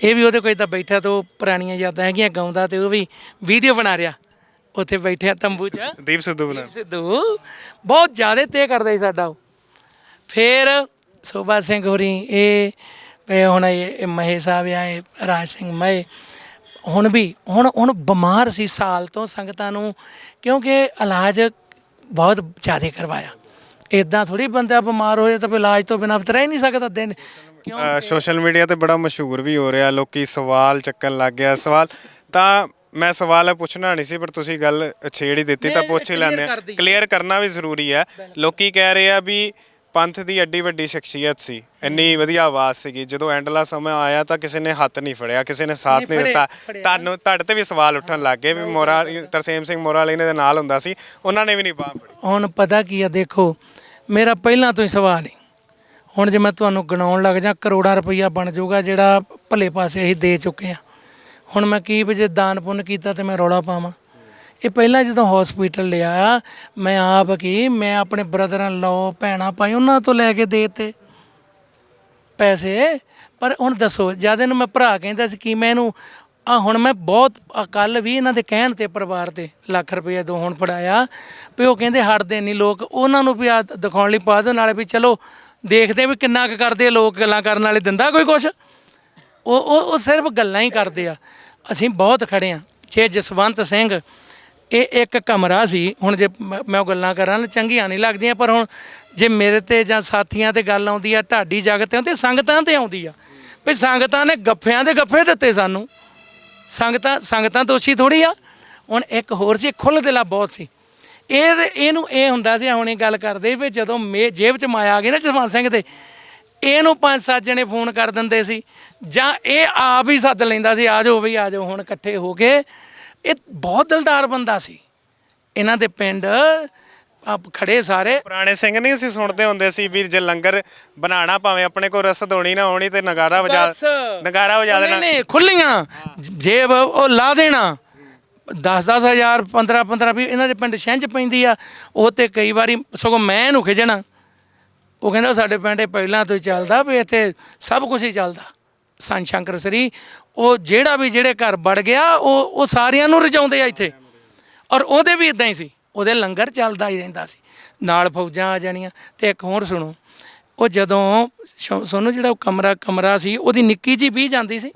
ਇਹ ਵੀ ਉਹਦੇ ਕੋਲ ਤਾਂ ਬੈਠਾ ਤੇ ਉਹ ਪੁਰਾਣੀਆਂ ਯਾਦਾਂ ਹੈਗੀਆਂ ਗਾਉਂਦਾ ਤੇ ਉਹ ਵੀ ਵੀਡੀਓ ਬਣਾ ਰਿਹਾ। ਉੱਥੇ ਬੈਠੇ ਆ ਤੰਬੂ 'ਚ। ਦੀਪ ਸਿੱਧੂ ਬੁਲਾ ਸਿੱਧੂ। ਬਹੁਤ ਜ਼ਿਆਦਾ ਤੇ ਕਰਦਾ ਸੀ ਸਾਡਾ ਉਹ। ਫਿਰ ਸੋਭਾ ਸਿੰਘ ਹੋਰੀ ਇਹ ਇਹ ਹੁਣ ਇਹ ਮਹੇ ਸਾਹਿਬ ਆ ਇਹ ਰਾਜ ਸਿੰਘ ਮਹੇ। ਹੁਣ ਵੀ ਹੁਣ ਹੁਣ ਬਿਮਾਰ ਸੀ ਸਾਲ ਤੋਂ ਸੰਗਤਾਂ ਨੂੰ ਕਿਉਂਕਿ ਇਲਾਜ ਬਹੁਤ ਜ਼ਿਆਦਾ ਕਰਵਾਇਆ। ਇਦਾਂ ਥੋੜੀ ਬੰਦਾ ਬਿਮਾਰ ਹੋਏ ਤਾਂ ਫਿਰ ਇਲਾਜ ਤੋਂ ਬਿਨਾਂ ਰਹਿ ਨਹੀਂ ਸਕਦਾ ਦਿਨ। ਕਿਉਂ? ਸੋਸ਼ਲ ਮੀਡੀਆ ਤੇ ਬੜਾ ਮਸ਼ਹੂਰ ਵੀ ਹੋ ਰਿਹਾ ਲੋਕੀ ਸਵਾਲ ਚੱਕਣ ਲੱਗ ਗਿਆ। ਸਵਾਲ ਤਾਂ ਮੈਂ ਸਵਾਲ ਪੁੱਛਣਾ ਨਹੀਂ ਸੀ ਪਰ ਤੁਸੀਂ ਗੱਲ ਛੇੜ ਹੀ ਦਿੱਤੀ ਤਾਂ ਪੁੱਛ ਹੀ ਲੈਂਦੇ ਆ। ਕਲੀਅਰ ਕਰਨਾ ਵੀ ਜ਼ਰੂਰੀ ਹੈ। ਲੋਕੀ ਕਹਿ ਰਹੇ ਆ ਵੀ ਪੰਥ ਦੀ ਐਡੀ ਵੱਡੀ ਸ਼ਖਸੀਅਤ ਸੀ। ਇੰਨੀ ਵਧੀਆ ਆਵਾਜ਼ ਸੀਗੀ। ਜਦੋਂ ਐਂਡਲਾ ਸਮਾਂ ਆਇਆ ਤਾਂ ਕਿਸੇ ਨੇ ਹੱਥ ਨਹੀਂ ਫੜਿਆ ਕਿਸੇ ਨੇ ਸਾਥ ਨਹੀਂ ਦਿੱਤਾ। ਤੁਹਾਨੂੰ ਤੁਹਾਡੇ ਤੇ ਵੀ ਸਵਾਲ ਉੱਠਣ ਲੱਗ ਗਏ ਵੀ ਮੋਰਾ ਤਰਸੇਮ ਸਿੰਘ ਮੋਰਾ ਵਾਲੀ ਦੇ ਨਾਲ ਹੁੰਦਾ ਸੀ। ਉਹਨਾਂ ਨੇ ਵੀ ਨਹੀਂ ਬਾਹ ਫੜੀ। ਹੁਣ ਪਤਾ ਕੀ ਆ ਦੇਖੋ ਮੇਰਾ ਪਹਿਲਾਂ ਤੋਂ ਹੀ ਸਵਾਲ ਹੈ ਹੁਣ ਜੇ ਮੈਂ ਤੁਹਾਨੂੰ ਗਿਣਾਉਣ ਲੱਗ ਜਾ ਕਰੋੜਾਂ ਰੁਪਈਆ ਬਣ ਜਾਊਗਾ ਜਿਹੜਾ ਭਲੇ ਪਾਸੇ ਅਸੀਂ ਦੇ ਚੁੱਕੇ ਆ। ਹੁਣ ਮੈਂ ਕੀ ਵੀ ਜੇ ਦਾਨ ਪੁੰਨ ਕੀਤਾ ਤੇ ਮੈਂ ਰੌਲਾ ਪਾਵਾਂ। ਇਹ ਪਹਿਲਾਂ ਜਦੋਂ ਹਸਪੀਟਲ ਲਿਆ, ਮੈਂ ਆਪ ਕੀ, ਮੈਂ ਆਪਣੇ ਬ੍ਰਦਰਾਂ ਲਓ ਭੈਣਾਂ ਭਾਈ ਉਹਨਾਂ ਤੋਂ ਲੈ ਕੇ ਦੇਤੇ ਪੈਸੇ। ਪਰ ਹੁਣ ਦੱਸੋ, ਜਦ ਇਹਨੂੰ ਮੈਂ ਭਰਾ ਕਹਿੰਦਾ ਸੀ ਕਿ ਮੈਂ ਇਹਨੂੰ ਆ ਹੁਣ ਮੈਂ ਬਹੁਤ ਕੱਲ ਵੀ ਇਹਨਾਂ ਦੇ ਕਹਿਣ ਤੇ ਪਰਿਵਾਰ ਤੇ ਲੱਖ ਰੁਪਏ ਦੋ ਹੁਣ ਫੜਾਇਆ। ਵੀ ਉਹ ਕਹਿੰਦੇ ਹਟਦੇ ਨਹੀਂ ਲੋਕ, ਉਹਨਾਂ ਨੂੰ ਵੀ ਆ ਦਿਖਾਉਣ ਲਈ ਪਾ ਦਿਓ, ਨਾਲੇ ਵੀ ਚਲੋ ਦੇਖਦੇ ਵੀ ਕਿੰਨਾ ਕੁ ਕਰਦੇ ਲੋਕ ਗੱਲਾਂ ਕਰਨ ਵਾਲੇ, ਦਿੰਦਾ ਕੋਈ ਕੁਛ? ਉਹ ਉਹ ਉਹ ਸਿਰਫ ਗੱਲਾਂ ਹੀ ਕਰਦੇ ਆ। ਅਸੀਂ ਬਹੁਤ ਖੜੇ ਆ। ਜੇ ਜਸਵੰਤ ਸਿੰਘ ਇਹ ਇੱਕ ਕਮਰਾ ਸੀ। ਹੁਣ ਜੇ ਮੈਂ ਮੈਂ ਉਹ ਗੱਲਾਂ ਕਰਾਂ ਨਾ, ਚੰਗੀਆਂ ਨਹੀਂ ਲੱਗਦੀਆਂ, ਪਰ ਹੁਣ ਜੇ ਮੇਰੇ ਤੇ ਜਾਂ ਸਾਥੀਆਂ ਤੇ ਗੱਲ ਆਉਂਦੀ ਆ, ਢਾਡੀ ਜਗਤ ਤੇ ਆਉਂਦੀ ਸੰਗਤਾਂ ਤੇ ਆਉਂਦੀ ਆ। ਵੀ ਸੰਗਤਾਂ ਨੇ ਗੱਫਿਆਂ ਦੇ ਗੱਫੇ ਦਿੱਤੇ ਸਾਨੂੰ। ਸੰਗਤਾਂ ਸੰਗਤਾਂ ਦੋਸ਼ੀ ਥੋੜੀ ਆ। ਹੁਣ ਇੱਕ ਹੋਰ ਸੀ, ਖੁੱਲ੍ਹ ਦਿਲਾ ਬਹੁਤ ਸੀ। ਇਹ ਇਹਨੂੰ ਇਹ ਹੁੰਦਾ ਸੀ, ਹੁਣ ਇਹ ਗੱਲ ਕਰਦੇ ਵੀ ਜਦੋਂ ਮੇ ਜੇਬ ਚ ਮਾਇਆ ਆ ਗਈ ਨਾ ਜਸਵੰਤ ਸਿੰਘ 'ਤੇ ਇਹਨੂੰ ਪੰਜ ਸੱਤ ਜਣੇ ਫੋਨ ਕਰ ਦਿੰਦੇ ਸੀ। ਜਾਂ ਇਹ ਆਪ ਹੀ ਸੱਦ ਲੈਂਦਾ ਸੀ, ਆ ਜਾਓ ਵੀ ਆ ਜਾਓ, ਹੁਣ ਇਕੱਠੇ ਹੋ ਕੇ ਇਹ ਬਹੁਤ ਦਿਲਦਾਰ ਬੰਦਾ ਸੀ। ਇਹਨਾਂ ਦੇ ਪਿੰਡ ਆਪ ਖੜੇ ਸਾਰੇ। ਪੁਰਾਣੇ ਸਿੰਘ ਨਹੀਂ ਅਸੀਂ ਸੁਣਦੇ ਹੁੰਦੇ ਸੀ ਵੀ ਜੇ ਲੰਗਰ ਬਣਾਉਣਾ ਭਾਵੇਂ ਆਪਣੇ ਕੋਲ ਰਸਦ ਹੋਣੀ ਨਾ ਹੋਣੀ ਤੇ ਨਗਾਰਾ ਵਜਾ ਬਸ। ਨਗਾਰਾ ਵਜਾ ਦੇਣਾ। ਨਹੀਂ, ਨਹੀਂ ਖੁੱਲੀਆਂ। ਜੇਬ ਉਹ ਲਾ ਦੇਣਾ। 10 ਹਜ਼ਾਰ 15 15 ਵੀ ਇਹਨਾਂ ਦੇ ਪਿੰਡ ਛਿੰਝ ਪੈਂਦੀ ਆ। ਉਹ ਤੇ ਕਈ ਵਾਰੀ ਸਗੋਂ ਮੈਂ ਇਹਨੂੰ ਖਿਜਣਾ। ਉਹ ਕਹਿੰਦਾ ਸਾਡੇ ਪਿੰਡ ਇਹ ਪਹਿਲਾਂ ਤੋਂ ਹੀ ਚੱਲਦਾ ਵੀ ਇੱਥੇ ਸਭ ਕੁਝ ਹੀ ਚੱਲਦਾ। ਸੰਤ ਸ਼ੰਕਰ ਸ੍ਰੀ ਉਹ ਜਿਹੜਾ ਵੀ ਜਿਹੜੇ ਘਰ ਵੜ ਗਿਆ ਉਹ ਉਹ ਸਾਰਿਆਂ ਨੂੰ ਰਜਾਉਂਦੇ ਆ ਇੱਥੇ। ਔਰ ਉਹਦੇ ਵੀ ਇਦਾਂ ਹੀ ਸੀ। ਉਹਦੇ ਲੰਗਰ ਚੱਲਦਾ ਹੀ ਰਹਿੰਦਾ ਸੀ। ਨਾਲ ਫੌਜਾਂ ਆ ਜਾਣੀਆਂ। ਤੇ ਇੱਕ ਹੋਰ ਸੁਣੋ। ਉਹ ਜਦੋਂ ਸੋਨੂੰ ਜਿਹੜਾ ਉਹ ਕਮਰਾ ਕਮਰਾ ਸੀ ਉਹਦੀ ਨਿੱਕੀ ਜੀ ਵੀ ਜਾਂਦੀ ਸੀ।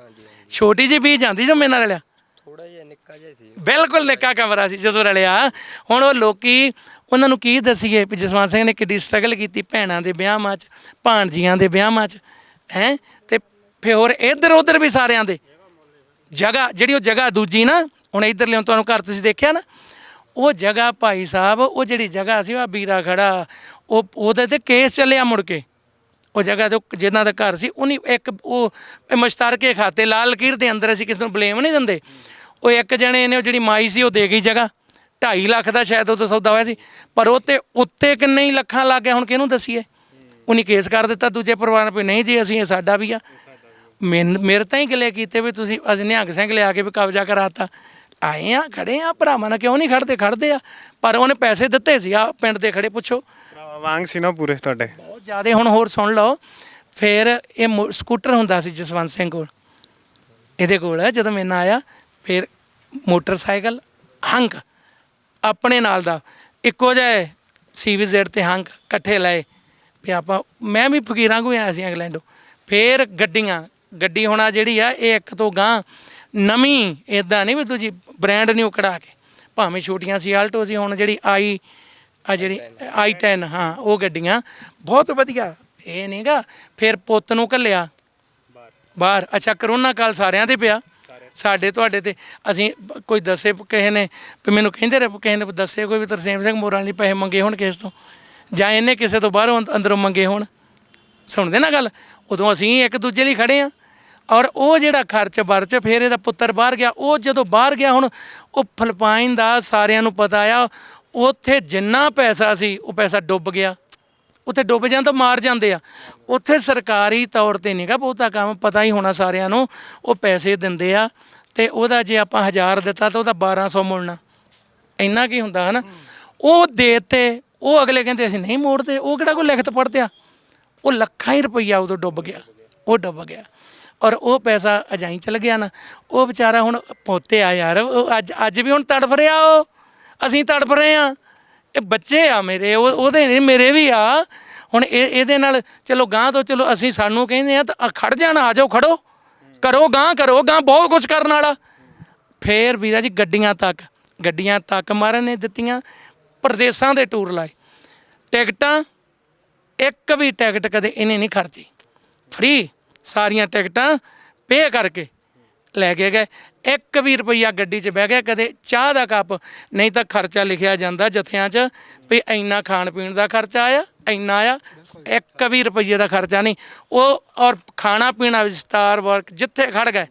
ਛੋਟੀ ਜੀ ਵੀ ਜਾਂਦੀ ਸੀ ਮੇਰੇ ਨਾਲ ਰਲਿਆ ਥੋੜਾ ਜਿਹਾ ਨਿੱਕਾ ਜਿਹਾ ਸੀ। ਬਿਲਕੁਲ ਨਿੱਕਾ ਕਮਰਾ ਸੀ ਜਦੋਂ ਰਲਿਆ। ਹੁਣ ਉਹ ਲੋਕੀ ਉਹਨਾਂ ਨੂੰ ਕੀ ਦਸੀਏ ਵੀ ਜਸਵੰਤ ਸਿੰਘ ਨੇ ਕਿੱਡੀ ਸਟਰਗਲ ਕੀਤੀ ਭੈਣਾਂ ਦੇ ਵਿਆਹਾਂ 'ਚ ਭਾਣਜੀਆਂ ਦੇ ਵਿਆਹਾਂ 'ਚ ਹੈ? ਤੇ ਫਿਰ ਹੋਰ ਇੱਧਰ ਉੱਧਰ ਵੀ ਸਾਰਿਆਂ ਦੇ। ਜਗ੍ਹਾ, ਜਿਹੜੀ ਉਹ ਜਗ੍ਹਾ ਦੂਜੀ ਨਾ, ਹੁਣ ਇੱਧਰ ਲਿਓ ਤੁਹਾਨੂੰ ਘਰ ਤੁਸੀਂ ਦੇਖਿਆ ਨਾ, ਉਹ ਜਗ੍ਹਾ ਭਾਈ ਸਾਹਿਬ, ਉਹ ਜਿਹੜੀ ਜਗ੍ਹਾ ਸੀ, ਉਹ ਬੀਰਾ ਖੜਾ, ਉਹ, ਉਹਦੇ ਤੇ ਕੇਸ ਚੱਲਿਆ ਮੁੜ ਕੇ। ਉਹ ਜਗ੍ਹਾ ਤੇ ਜਿਹਨਾਂ ਦਾ ਘਰ ਸੀ, ਉਹਨੇ ਇੱਕ, ਉਹ ਮਸ਼ਤਰਕੇ ਖਾਤੇ, ਲਾਲ ਲਕੀਰ ਦੇ ਅੰਦਰ ਅਸੀਂ ਕਿਸੇ ਨੂੰ ਬਲੇਮ ਨਹੀਂ ਦਿੰਦੇ। ਉਹ ਇੱਕ ਜਣੇ ਨੇ, ਉਹ ਜਿਹੜੀ ਮਾਈ ਸੀ, ਉਹ ਦੇ ਗਈ ਜਗ੍ਹਾ। 2.5 ਲੱਖ ਦਾ ਸ਼ਾਇਦ ਉਹ ਤੋਂ ਸੌਦਾ ਹੋਇਆ ਸੀ, ਪਰ ਉਹ ਤੇ ਉੱਤੇ ਕਿੰਨੇ ਹੀ ਲੱਖਾਂ ਲੱਗ ਗਿਆ ਹੁਣ ਕਿਹਨੂੰ ਦਸੀਏ? ਉਹਨੇ ਕੇਸ ਕਰ ਦਿੱਤਾ, ਦੂਜੇ ਪਰਿਵਾਰ ਨੇ ਨਹੀਂ ਜੀ, ਅਸੀਂ, ਇਹ ਸਾਡਾ ਵੀ ਆ। ਮੈਨ- ਮੇਰੇ ਤਾਂ ਹੀ ਗਿਲੇ ਕੀਤੇ ਵੀ ਤੁਸੀਂ ਅਸੀਂ ਨਿਹੰਗ ਸਿੰਘ ਲਿਆ ਕੇ ਵੀ ਕਬਜ਼ਾ ਕਰਾਤਾ। ਆਏ ਆ ਖੜੇ ਆ ਭਰਾਵਾਂ ਨਾਲ ਕਿਉਂ ਨਹੀਂ ਖੜਦੇ? ਖੜਦੇ ਆ। ਪਰ ਉਹਨੇ ਪੈਸੇ ਦਿੱਤੇ ਸੀ। ਆ ਪਿੰਡ ਦੇ ਖੜੇ ਪੁੱਛੋ। ਭਰਾਵਾਂ ਵਾਂਗ ਸੀ ਨਾ ਪੂਰੇ ਤੁਹਾਡੇ। ਬਹੁਤ ਜ਼ਿਆਦਾ ਹੁਣ ਹੋਰ ਸੁਣ ਲਓ। ਫਿਰ ਇਹ ਮੋ- ਸਕੂਟਰ ਹੁੰਦਾ ਸੀ ਜਸਵੰਤ ਸਿੰਘ ਕੋਲ। ਇਹਦੇ ਕੋਲ ਜਦੋਂ ਮੈਂ ਆਇਆ ਫਿਰ ਮੋਟਰਸਾਈਕਲ ਹੰਕ। ਆਪਣੇ ਨਾਲ ਦਾ। ਇੱਕੋ ਜਿਹਾ ਸੀਵੀਜ਼ੈਡ ਤੇ ਹੰਕ ਇਕੱਠੇ ਲਏ। ਵੀ ਆਪਾਂ ਮੈਂ ਵੀ ਫਕੀਰਾਂ ਕੋ ਆਇਆ ਸੀ ਇੰਗਲੈਂਡੋਂ। ਫਿਰ ਗੱਡੀਆਂ ਗੱਡੀ ਹੋਣਾ ਜਿਹੜੀ ਆ ਇਹ ਇੱਕ ਤੋਂ ਗਾਂ ਨਵੀਂ ਇਦਾਂ ਨਹੀਂ ਵੀ ਤੁਸੀਂ ਬ੍ਰਾਂਡ ਨਿਊ ਕਢਾ ਕੇ। ਭਾਵੇਂ ਛੋਟੀਆਂ ਸੀ ਆਲਟੋ ਸੀ ਹੁਣ ਜਿਹੜੀ ਆਈ ਆ ਜਿਹੜੀ ਆਈ 10 ਹਾਂ ਉਹ ਗੱਡੀਆਂ ਬਹੁਤ ਵਧੀਆ। ਇਹ ਨਹੀਂਗਾ ਫਿਰ ਪੁੱਤ ਨੂੰ ਘੱਲਿਆ। ਬਾਹਰ। ਅੱਛਾ ਕਰੋਨਾ ਕਾਲ ਸਾਰਿਆਂ ਤੇ ਪਿਆ। ਸਾਡੇ ਤੁਹਾਡੇ ਤੇ। ਅਸੀਂ ਕੋਈ ਦੱਸੇ ਕਿਸੇ ਨੇ ਵੀ ਮੈਨੂੰ ਕਹਿੰਦੇ ਰਹੇ ਕਿਸੇ ਨੇ ਦੱਸੇ ਕੋਈ ਵੀ ਤਰਸੇਮ ਸਿੰਘ ਮੋਰਾਂ ਲਈ ਪੈਸੇ ਮੰਗੇ ਹੋਣ ਕਿਸ ਤੋਂ? ਜਾਂ ਇਹਨੇ ਕਿਸੇ ਤੋਂ ਬਾਹਰੋਂ ਅੰਦ- ਅੰਦਰੋਂ ਮੰਗੇ ਹੋਣ? ਸੁਣਦੇ ਨਾ ਗੱਲ? ਉਦੋਂ ਅਸੀਂ ਇੱਕ ਦੂਜੇ ਲਈ ਖੜੇ ਆ। ਔਰ ਉਹ ਜਿਹੜਾ ਖਰਚ ਵਰਚ ਫਿਰ ਇਹਦਾ ਪੁੱਤਰ ਬਾਹਰ ਗਿਆ, ਉਹ ਜਦੋਂ ਬਾਹਰ ਗਿਆ ਹੁਣ, ਉਹ ਫਿਲਪਾਈਨ ਦਾ ਸਾਰਿਆਂ ਨੂੰ ਪਤਾ ਆ, ਉੱਥੇ ਜਿੰਨਾ ਪੈਸਾ ਸੀ, ਉਹ ਪੈਸਾ ਡੁੱਬ ਗਿਆ। ਉੱਥੇ ਡੁੱਬ ਜਾਂ ਤਾਂ ਮਾਰ ਜਾਂਦੇ ਆ। ਉੱਥੇ ਸਰਕਾਰੀ ਤੌਰ ਤੇ ਨਹੀਂਗਾ ਬਹੁਤਾ ਕੰਮ ਪਤਾ ਹੀ ਹੋਣਾ ਸਾਰਿਆਂ ਨੂੰ, ਉਹ ਪੈਸੇ ਦਿੰਦੇ ਆ ਤੇ ਉਹਦਾ ਜੇ ਆਪਾਂ 1000 ਦਿੱਤਾ ਤਾਂ ਉਹਦਾ 1200 ਮੁੜਨਾ। ਇੰਨਾ ਕੀ ਹੁੰਦਾ, ਹਨਾ? ਉਹ ਦੇਤੇ, ਉਹ ਅਗਲੇ ਕਹਿੰਦੇ, ਅਸੀਂ ਨਹੀਂ ਮੋੜਦੇ, ਉਹ ਕਿਹੜਾ ਕੋਈ ਲਿਖਤ ਪੜ੍ਹਦੇ ਆ? ਉਹ ਲੱਖਾਂ ਹੀ ਰੁਪਈਆ ਉਦੋਂ ਡੁੱਬ ਗਿਆ, ਉਹ ਡੁੱਬ ਗਿਆ। ਔਰ ਉਹ ਪੈਸਾ ਅਜਾਈ ਚਲ ਗਿਆ ਨਾ, ਉਹ ਵਿਚਾਰਾ ਹੁਣ ਪੋਤੇ ਆ ਯਾਰ, ਉਹ ਅੱਜ ਅੱਜ ਵੀ ਹੁਣ ਤੜਫ ਰਿਹਾ ਉਹ, ਅਸੀਂ ਤੜਫ ਰਹੇ ਆ ਇਹ ਬੱਚੇ ਆ ਮੇਰੇ, ਉਹ, ਉਹਦੇ ਨਹੀਂ, ਮੇਰੇ ਵੀ ਆ। ਹੁਣ ਇਹ, ਇਹਦੇ ਨਾਲ ਚਲੋ ਗਾਂ ਤੋਂ ਚਲੋ ਅਸੀਂ ਸਾਨੂੰ ਕਹਿੰਦੇ ਆ ਤਾਂ ਆ ਖੜ ਜਾਣਾ, ਆ ਜਾਓ ਖੜੋ। ਕਰੋ ਗਾਂ ਕਰੋ ਗਾਂ ਬਹੁਤ ਕੁਝ ਕਰਨ ਵਾਲਾ। ਫੇਰ ਵੀਰਾ ਜੀ ਗੱਡੀਆਂ ਤੱਕ ਗੱਡੀਆਂ ਤੱਕ ਮਾਰਨ ਨੇ ਦਿੱਤੀਆਂ, ਪ੍ਰਦੇਸਾਂ ਦੇ ਟੂਰ ਲਾਏ। ਟਿਕਟਾਂ, ਇੱਕ ਵੀ ਟਿਕਟ ਕਦੇ ਇਹਨੇ ਨਹੀਂ ਖਰਚੀ। ਫ੍ਰੀ। ਸਾਰੀਆਂ ਟਿਕਟਾਂ ਪੇ ਕਰਕੇ ਲੈ ਕੇ ਗਏ। ਇੱਕ ਵੀ ਰੁਪਈਆ ਗੱਡੀ 'ਚ ਬਹਿ ਗਿਆ ਕਦੇ ਚਾਹ ਦਾ ਕੱਪ ਨਹੀਂ ਤਾਂ ਖਰਚਾ ਲਿਖਿਆ ਜਾਂਦਾ ਜਥਿਆਂ 'ਚ ਵੀ ਇੰਨਾ ਖਾਣ ਪੀਣ ਦਾ ਖਰਚਾ ਆਇਆ ਇੰਨਾ ਆ ਇੱਕ ਵੀ ਰੁਪਈਏ ਦਾ ਖਰਚਾ ਨਹੀਂ। ਉਹ ਔਰ ਖਾਣਾ ਪੀਣਾ ਵਿਸਤਾਰ ਵਰਕ ਜਿੱਥੇ ਖੜ ਗਏ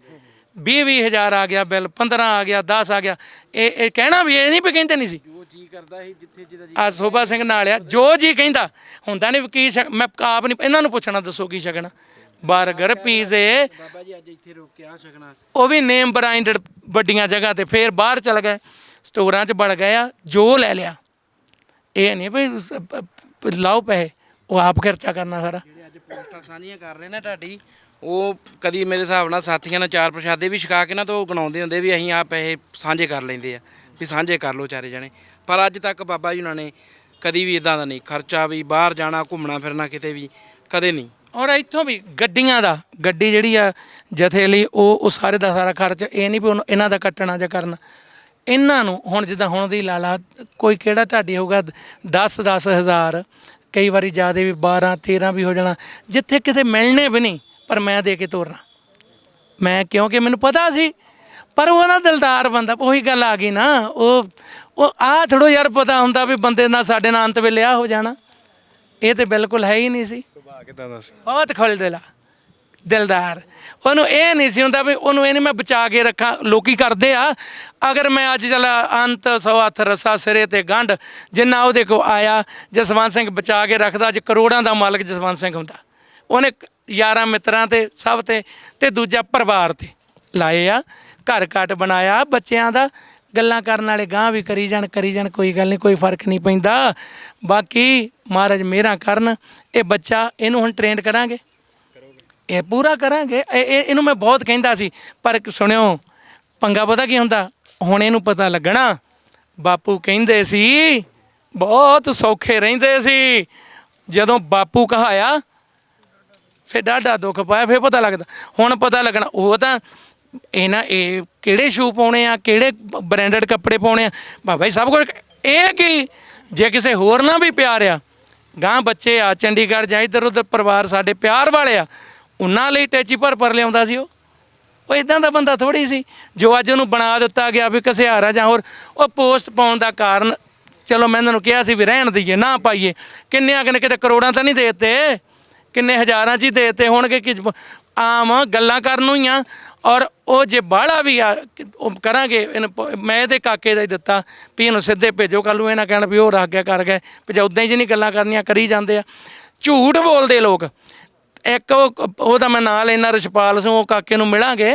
20 ਵੀਹ ਹਜ਼ਾਰ ਆ ਗਿਆ ਬਿੱਲ 15 ਆ ਗਿਆ 10 ਆ ਗਿਆ। ਇਹ ਇਹ ਕਹਿਣਾ ਵੀ ਇਹ ਨਹੀਂ ਵੀ ਕਹਿੰਦੇ ਨਹੀਂ ਸੀ। ਆ ਸੋਭਾ ਸਿੰਘ ਨਾਲ ਆ ਜੋ ਜੀ ਕਹਿੰਦਾ ਹੁੰਦਾ ਨਹੀਂ ਵੀ ਕੀ ਮੈਂ ਆਪ ਨਹੀਂ ਇਹਨਾਂ ਨੂੰ ਪੁੱਛਣਾ ਦੱਸੋ ਕੀ ਛਕਣਾ 버ਗਰ ਪੀਜ਼ੇ। ਬਾਬਾ ਜੀ ਅੱਜ ਇੱਥੇ ਰੋਕ ਕੇ ਆ ਸਕਣਾ। ਉਹ ਵੀ ਨੇਮ ਬ੍ਰਾਂਡਡ ਵੱਡੀਆਂ ਜਗ੍ਹਾ ਤੇ ਫੇਰ ਬਾਹਰ ਚਲ ਗਏ। ਸਟੋਰਾਂ 'ਚ ਵੜ ਗਏ ਆ ਜੋ ਲੈ ਲਿਆ। ਇਹ ਨਹੀਂ ਵੀ ਲਾਓ ਪੈਸੇ ਉਹ ਆਪ ਖਰਚਾ ਕਰਨਾ ਸਾਰਾ। ਜਿਹੜੇ ਅੱਜ ਪੋਸਟਾਂ ਸਾਂਝੀਆਂ ਕਰ ਰਹੇ ਨੇ ਤੁਹਾਡੀ ਉਹ ਕਦੀ ਮੇਰੇ ਹਿਸਾਬ ਨਾਲ ਸਾਥੀਆਂ ਨਾਲ ਚਾਰ ਪ੍ਰਸ਼ਾਦੇ ਵੀ ਛਕਾ ਕੇ ਨਾ ਤਾਂ ਉਹ ਗਣਾਉਂਦੇ ਹੁੰਦੇ ਵੀ ਅਸੀਂ ਆ ਪੈਸੇ ਸਾਂਝੇ ਕਰ ਲੈਂਦੇ ਆ ਵੀ ਸਾਂਝੇ ਕਰ ਲਓ ਚਾਰੇ ਜਣੇ। ਪਰ ਅੱਜ ਤੱਕ ਬਾਬਾ ਜੀ ਉਹਨਾਂ ਨੇ ਕਦੀ ਵੀ ਇਦਾਂ ਦਾ ਨਹੀਂ ਖਰਚਾ ਵੀ ਬਾਹਰ ਜਾਣਾ ਘੁੰਮਣਾ ਫਿਰਨਾ ਕਿਤੇ ਵੀ ਕਦੇ ਨਹੀਂ। ਔਰ ਇੱਥੋਂ ਵੀ ਗੱਡੀਆਂ ਦਾ, ਗੱਡੀ ਜਿਹੜੀ ਆ ਜਥੇ ਲਈ ਉਹ ਉਹ ਸਾਰੇ ਦਾ ਸਾਰਾ ਖਰਚ, ਇਹ ਨਹੀਂ ਵੀ ਉਹਨੂੰ ਇਹਨਾਂ ਦਾ ਕੱਟਣਾ ਜਾਂ ਕਰਨਾ। ਇਹਨਾਂ ਨੂੰ ਹੁਣ ਜਿੱਦਾਂ ਹੁਣ ਦੀ ਲਾਲਾ ਕੋਈ ਕਿਹੜਾ ਢਾਡੀ ਹੋਊਗਾ 10 ਦਸ ਹਜ਼ਾਰ, ਕਈ ਵਾਰੀ ਜ਼ਿਆਦਾ ਵੀ 12 13 ਵੀ ਹੋ ਜਾਣਾ, ਜਿੱਥੇ ਕਿਤੇ ਮਿਲਣੇ ਵੀ ਨਹੀਂ, ਪਰ ਮੈਂ ਦੇ ਕੇ ਤੋਰਨਾ। ਮੈਂ ਕਿਉਂਕਿ ਮੈਨੂੰ ਪਤਾ ਸੀ, ਪਰ ਉਹ ਨਾ ਦਿਲਦਾਰ ਬੰਦਾ, ਉਹੀ ਗੱਲ ਆ ਗਈ ਨਾ, ਉਹ ਉਹ ਆ ਥੋੜੋ ਯਾਰ ਪਤਾ ਹੁੰਦਾ ਵੀ ਬੰਦੇ ਨਾਲ ਸਾਡੇ ਨਾਲ ਅੰਤ ਵੇਲੇ ਆ ਹੋ ਜਾਣਾ। ਇਹ ਤੇ ਬਿਲਕੁਲ ਹੈ ਹੀ ਨਹੀਂ ਸੀ। ਸੁਭਾਅ ਕਿਦਾਂ ਦਾ ਸੀ? ਬਹੁਤ ਖੁੱਲ ਦਿਲਾ ਦਿਲਦਾਰ। ਉਹਨੂੰ ਇਹ ਨਹੀਂ ਸੀ ਹੁੰਦਾ ਵੀ ਉਹਨੂੰ ਇਹ ਨਹੀਂ ਮੈਂ ਬਚਾ ਕੇ ਰੱਖਾਂ ਲੋਕੀ ਕਰਦੇ ਆ। ਅਗਰ ਮੈਂ ਅੱਜ ਚਲ ਅੰਤ ਸੌ ਹੱਥ ਰਸਾ ਸਿਰੇ ਤੇ ਗੰਢ ਜਿੰਨਾ ਉਹਦੇ ਕੋ ਆਇਆ ਜਸਵੰਤ ਸਿੰਘ ਬਚਾ ਕੇ ਰੱਖਦਾ ਅੱਜ ਕਰੋੜਾਂ ਦਾ ਮਾਲਕ ਜਸਵੰਤ ਸਿੰਘ ਹੁੰਦਾ। ਉਹਨੇ ਯਾਰਾਂ ਮਿੱਤਰਾਂ ਤੇ ਸਭ ਤੇ ਤੇ ਦੂਜਾ ਪਰਿਵਾਰ ਤੇ ਲਾਏ ਆ ਘਰ ਘਟ ਬਣਾਇਆ ਬੱਚਿਆਂ ਦਾ। ਗੱਲਾਂ ਕਰਨ ਵਾਲੇ ਗਾਂ ਵੀ ਕਰੀ ਜਾਣ ਕਰੀ ਜਾਣ, ਕੋਈ ਗੱਲ ਨਹੀਂ, ਕੋਈ ਫ਼ਰਕ ਨਹੀਂ ਪੈਂਦਾ। ਬਾਕੀ ਮਹਾਰਾਜ ਮਿਹਰਾਂ ਕਰਨ, ਇਹ ਬੱਚਾ ਇਹਨੂੰ ਹੁਣ ਟ੍ਰੇਨਡ ਕਰਾਂਗੇ। ਇਹ ਪੂਰਾ ਕਰਾਂਗੇ। ਇਹ, ਇਹ- ਇਹਨੂੰ ਮੈਂ ਬਹੁਤ ਕਹਿੰਦਾ ਸੀ, ਪਰ ਸੁਣਿਓ, ਪੰਗਾ ਪਤਾ ਕੀ ਹੁੰਦਾ? ਹੁਣ ਇਹਨੂੰ ਪਤਾ ਲੱਗਣਾ। ਬਾਪੂ ਕਹਿੰਦੇ ਸੀ, ਬਹੁਤ ਸੌਖੇ ਰਹਿੰਦੇ ਸੀ। ਜਦੋਂ ਬਾਪੂ ਕਹਾਇਆ, ਫਿਰ ਡਾਢਾ ਦੁੱਖ ਪਾਇਆ, ਫਿਰ ਪਤਾ ਲੱਗਦਾ। ਹੁਣ ਪਤਾ ਲੱਗਣਾ, ਉਹ ਤਾਂ ਇਹ ਨਾ, ਇਹ ਕਿਹੜੇ ਸ਼ੂ ਪਾਉਣੇ ਆ, ਕਿਹੜੇ ਬ੍ਰਾਂਡਡ ਕੱਪੜੇ ਪਾਉਣੇ ਆ? ਬਾਬਾ ਸਭ ਕੁਝ ਇਹ ਕਿ ਜੇ ਕਿਸੇ ਹੋਰ ਨਾਲ ਵੀ ਪਿਆਰ ਆ ਗਾਂ ਬੱਚੇ ਆ, ਚੰਡੀਗੜ੍ਹ ਜਾਂ ਇੱਧਰ ਉੱਧਰ ਪਰਿਵਾਰ ਸਾਡੇ ਪਿਆਰ ਵਾਲੇ ਆ, ਉਹਨਾਂ ਲਈ ਟੈਚੀ ਭਰ ਭਰ ਲਿਆਉਂਦਾ ਸੀ ਉਹ। ਉਹ ਇਦਾਂ ਦਾ ਬੰਦਾ ਥੋੜੀ ਸੀ, ਜੋ ਅੱਜ ਉਹਨੂੰ ਬਣਾ ਦਿੱਤਾ ਗਿਆ ਵੀ ਕਸਿਆਰਾ ਜਾਂ ਹੋਰ, ਉਹ ਪੋਸਟ ਪਾਉਣ ਦਾ ਕਾਰਨ, ਚਲੋ ਮੈਂ ਇਹਨਾਂ ਨੂੰ ਕਿਹਾ ਸੀ ਵੀ ਰਹਿਣ ਦਈਏ, ਨਾ ਪਾਈਏ ਕਿੰਨਿਆਂ ਕਿਨੇ ਕਿਤੇ ਕਰੋੜਾਂ ਤਾਂ ਨਹੀਂ ਦੇਤੇ, ਕਿੰਨੇ ਹਜ਼ਾਰਾਂ ਚ ਹੀ ਦੇਤੇ ਹੋਣਗੇ ਕਿ ਆਮ ਗੱਲਾਂ ਕਰਨ ਨੂੰ ਹੀ ਆ ਔਰ ਉਹ ਜੇ ਬਾਹਲਾ ਵੀ ਆ, ਉਹ ਕਰਾਂਗੇ, ਇਹਨੂੰ ਮੈਂ ਇਹਦੇ ਕਾਕੇ ਦਾ ਹੀ ਦਿੱਤਾ, ਵੀ ਇਹਨੂੰ ਸਿੱਧੇ ਭੇਜੋ ਕੱਲ ਨੂੰ ਇਹ ਨਾ ਕਹਿਣ ਵੀ ਉਹ ਰੱਖ ਗਿਆ, ਕਰ ਗਏ ਵੀ ਜੇ ਉਦਾਂ ਹੀ ਜਿਹਨੀ ਗੱਲਾਂ ਕਰਨੀਆਂ ਕਰੀ ਜਾਂਦੇ ਆ। ਝੂਠ ਬੋਲਦੇ ਲੋਕ। ਇੱਕ ਉਹਦਾ ਮੈਂ ਨਾਂ ਲੈਣਾ ਰਛਪਾਲ ਸਿੰਘ, ਉਹ ਕਾਕੇ ਨੂੰ ਮਿਲਾਂਗੇ।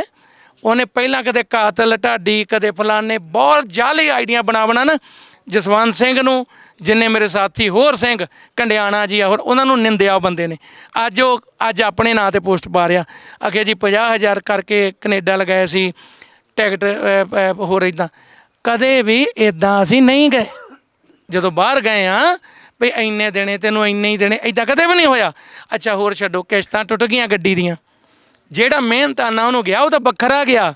ਉਹਨੇ ਪਹਿਲਾਂ ਕਦੇ ਕਾਤਲ, ਢਾਡੀ, ਕਦੇ ਫਲਾਨੇ ਬਹੁਤ ਜਾਲੀ ਆਈਡੀਆਂ ਬਣਾ ਬਣਾ ਨਾ ਜਸਵੰਤ ਸਿੰਘ ਨੂੰ, ਜਿੰਨੇ ਮੇਰੇ ਸਾਥੀ ਹੋਰ ਸਿੰਘ, ਕੰਡਿਆਣਾ ਜੀ ਆ ਹੋਰ, ਉਹਨਾਂ ਨੂੰ ਨਿੰਦਿਆ ਉਹ ਬੰਦੇ ਨੇ। ਅੱਜ ਉਹ, ਅੱਜ ਆਪਣੇ ਨਾਂ ਤੇ ਪੋਸਟ ਪਾ ਰਿਹਾ। ਅਖੇ ਜੀ 50000 ਕਰਕੇ ਕੈਨੇਡਾ ਲਗਾਏ ਸੀ, ਟਿਕਟ ਹੋਰ ਇਦਾਂ ਕਦੇ ਵੀ ਇਦਾਂ ਅਸੀਂ ਨਹੀਂ ਗਏ। ਜਦੋਂ ਬਾਹਰ ਗਏ ਆ ਵੀ ਇੰਨੇ ਦੇਣੇ ਤੈਨੂੰ ਇੰਨੇ ਹੀ ਦੇਣੇ ਇਦਾਂ ਕਦੇ ਵੀ ਨਹੀਂ ਹੋਇਆ। ਅੱਛਾ, ਹੋਰ ਛੱਡੋ, ਕਿਸ਼ਤਾਂ ਟੁੱਟ ਗਈਆਂ ਗੱਡੀ ਦੀਆਂ। ਜਿਹੜਾ ਮਿਹਨਤਾਨਾ ਉਹਨੂੰ ਗਿਆ, ਉਹ ਤਾਂ ਵੱਖਰਾ ਗਿਆ।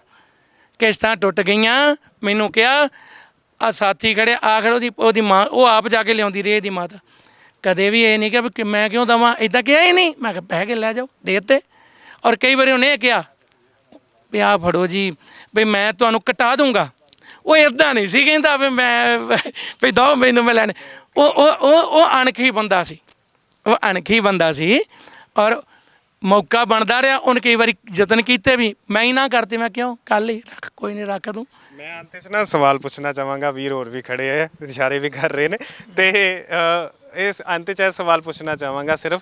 ਕਿਸ਼ਤਾਂ ਟੁੱਟ ਗਈਆਂ, ਮੈਨੂੰ ਕਿਹਾ ਆ ਸਾਥੀ ਖੜੇ ਖੜੋ, ਉਹਦੀ ਉਹਦੀ ਮਾਂ, ਉਹ ਆਪ ਜਾ ਕੇ ਲਿਆਉਂਦੀ ਰਹੀ ਇਹਦੀ ਮਾਤਾ। ਕਦੇ ਵੀ ਇਹ ਨਹੀਂ ਕਿਹਾ ਵੀ ਕਿ ਮੈਂ ਕਿਉਂ ਦਵਾਂ ਇਦਾਂ ਕਿਹਾ ਹੀ ਨਹੀਂ। ਮੈਂ ਕਿਹਾ, ਬਹਿ ਕੇ ਲੈ ਜਾਓ, ਦੇ ਦਿੱਤੇ। ਔਰ ਕਈ ਵਾਰੀ ਉਹਨੇ ਇਹ ਕਿਹਾ, ਵੀ ਆਹ ਫੜੋ ਜੀ, ਵੀ ਮੈਂ ਤੁਹਾਨੂੰ ਕਟਾ ਦੂੰਗਾ। ਉਹ ਇਦਾਂ ਨਹੀਂ ਸੀ ਕਹਿੰਦਾ ਵੀ ਮੈਂ, ਵੀ ਦੋ ਮੈਨੂੰ, ਮੈਂ ਲੈਣੇ। ਉਹ ਉਹ ਉਹ ਉਹ ਅਣਖੀ ਬੰਦਾ ਸੀ। ਉਹ ਅਣਖੀ ਬੰਦਾ ਸੀ। ਔਰ ਮੌਕਾ ਬਣਦਾ ਰਿਹਾ, ਉਹਨੇ ਕਈ ਵਾਰੀ ਯਤਨ ਕੀਤੇ ਵੀ, ਮੈਂ ਹੀ ਨਾ ਕਰਤੇ, ਮੈਂ ਕਿਉਂ? ਕੱਲ ਹੀ ਰੱਖ, ਕੋਈ ਨਹੀਂ ਰੱਖ ਦੂੰ ਮੈਂ ਅੰਤ 'ਚ ਨਾ ਸਵਾਲ ਪੁੱਛਣਾ ਚਾਹਾਂਗਾ ਵੀਰ ਹੋਰ ਵੀ ਖੜੇ ਆ ਇਸ਼ਾਰੇ ਵੀ ਕਰ ਰਹੇ ਨੇ। ਤੇ ਅ, ਇਸ ਅੰਤ ਚ ਇਹ ਸਵਾਲ ਪੁੱਛਣਾ ਚਾਹਾਂਗਾ ਸਿਰਫ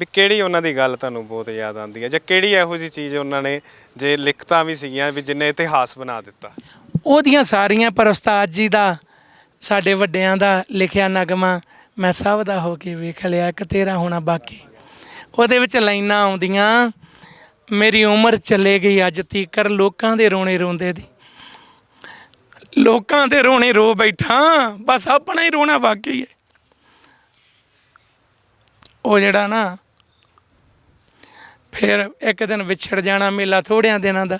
ਵੀ ਕਿਹੜੀ ਉਹਨਾਂ ਦੀ ਗੱਲ ਤੁਹਾਨੂੰ ਬਹੁਤ ਯਾਦ ਆਉਂਦੀ ਹੈ ਜਾਂ ਕਿਹੜੀ ਇਹੋ ਜੀ ਚੀਜ਼ ਉਹਨਾਂ ਨੇ ਜੇ ਲਿਖਤਾਂ ਵੀ ਸੀਗੀਆਂ ਵੀ ਜਿੰਨੇ ਇਤਿਹਾਸ ਬਣਾ ਦਿੱਤਾ? ਉਹਦੀਆਂ ਸਾਰੀਆਂ ਪਰ ਉਸਤਾਦ ਜੀ ਦਾ ਸਾਡੇ ਵੱਡਿਆਂ ਦਾ ਲਿਖਿਆ ਨਗਮਾ ਮੈਂ ਸਭ ਦਾ ਹੋ ਕੇ ਵੇਖ ਲਿਆ ਕਿ ਤੇਰਾ ਹੋਣਾ ਬਾਕੀ। ਉਹਦੇ ਵਿੱਚ ਲਾਈਨਾਂ ਆਉਂਦੀਆਂ ਮੇਰੀ ਉਮਰ ਚਲੇ ਗਈ ਅੱਜ ਤੀਕਰ ਲੋਕਾਂ ਦੇ ਰੋਣੇ ਰੋਂਦੇ ਦੀ। ਲੋਕਾਂ ਦੇ ਰੋਣੇ ਰੋ ਬੈਠਾ, ਬਸ ਆਪਣਾ ਹੀ ਰੋਣਾ ਬਾਕੀ ਹੈ। ਉਹ ਜਿਹੜਾ ਨਾ, ਫਿਰ ਇੱਕ ਦਿਨ ਵਿਛੜ ਜਾਣਾ ਮੇਲਾ ਥੋੜਿਆਂ ਦਿਨਾਂ ਦਾ,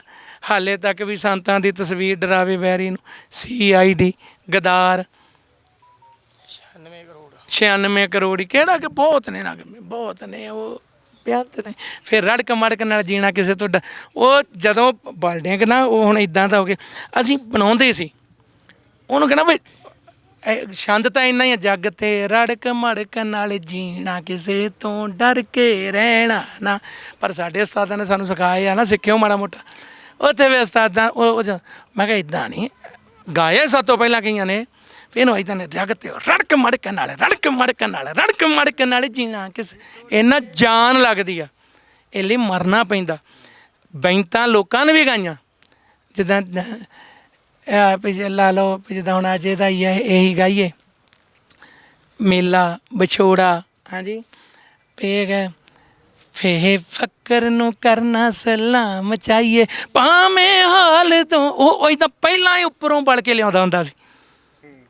ਹਾਲੇ ਤੱਕ ਵੀ ਸੰਤਾਂ ਦੀ ਤਸਵੀਰ ਡਰਾਵੇ ਵੈਰੀ ਨੂੰ। ਸੀ ਆਈ ਡੀ ਗਦਾਰ। 96 ਕਰੋੜ। 96 ਕਰੋੜ, ਕਿਹੜਾ ਕਿ ਬਹੁਤ ਨੇ ਨਗਮੇ ਬਹੁਤ ਨੇ, ਉਹ ਬਿਆੰਤ ਨੇ। ਫਿਰ ਰੜਕ ਮੜਕ ਨਾਲ ਜੀਣਾ ਕਿਸੇ ਤੋਂ ਉਹ ਜਦੋਂ ਬਲਡਿੰਗ ਨਾ, ਉਹ ਹੁਣ ਇਦਾਂ ਦਾ ਹੋ ਗਿਆ। ਅਸੀਂ ਬਣਾਉਂਦੇ ਸੀ ਉਹਨੂੰ ਕਹਿਣਾ ਵੀ ਇਹ ਛੰਦ ਤਾਂ ਇੰਨਾ ਹੀ ਆ, ਜੱਗ ਤੇ ਰੜਕ ਮੜਕ ਨਾਲ ਜੀਣਾ ਕਿਸੇ ਤੋਂ ਡਰ ਕੇ ਰਹਿਣਾ ਨਾ। ਪਰ ਸਾਡੇ ਉਸਤਾਦਾਂ ਨੇ ਸਾਨੂੰ ਸਿਖਾਇਆ ਨਾ, ਸਿੱਖਿਓ ਮਾੜਾ ਮੋਟਾ। ਉੱਥੇ ਵੀ ਉਸਤਾਦਾਂ, ਉਹ ਉਹ ਜ- ਮੈਂ ਕਿਹਾ ਇਦਾਂ ਨਹੀਂ, ਗਾਇਆ ਸਭ ਤੋਂ ਪਹਿਲਾਂ ਕਈਆਂ ਨੇ, ਵੀ ਇਹਨੂੰ ਇਦਾਂ ਨੇ, ਜੱਗ ਤੇ ਰੜਕ ਮੜਕ ਨਾਲ, ਰੜਕ ਮੜਕ ਨਾਲ, ਰੜਕ ਮੜਕ ਨਾਲ ਜੀਣਾ ਕਿਸੇ, ਇੰਨਾ ਜਾਨ ਲੱਗਦੀ ਆ, ਇਹ ਲਈ ਮਰਨਾ ਪੈਂਦਾ। ਬੈਂਤਾਂ ਲੋਕਾਂ ਨੇ ਵੀ ਗਾਈਆਂ, ਜਿੱਦਾਂ ਪਿਛੇ ਲਾ ਲਓ ਵੀ ਜਿੱਦਾਂ ਹੁਣ ਅੱਜ ਇਹਦਾ ਹੀ ਹੈ ਇਹੀ ਗਾਈਏ। ਮੇਲਾ ਵਿਛੋੜਾ। ਹਾਂਜੀ। ਪੇਗ ਫੇ ਫੱਕਰ ਨੂੰ ਕਰਨਾ ਸਲਾਮ ਚਾਹੀਏ। ਭਾਵੇਂ ਹਾਲ ਤੋਂ ਉਹ ਤਾਂ ਪਹਿਲਾਂ ਹੀ ਉੱਪਰੋਂ ਬਲ ਕੇ ਲਿਆਉਂਦਾ ਹੁੰਦਾ ਸੀ।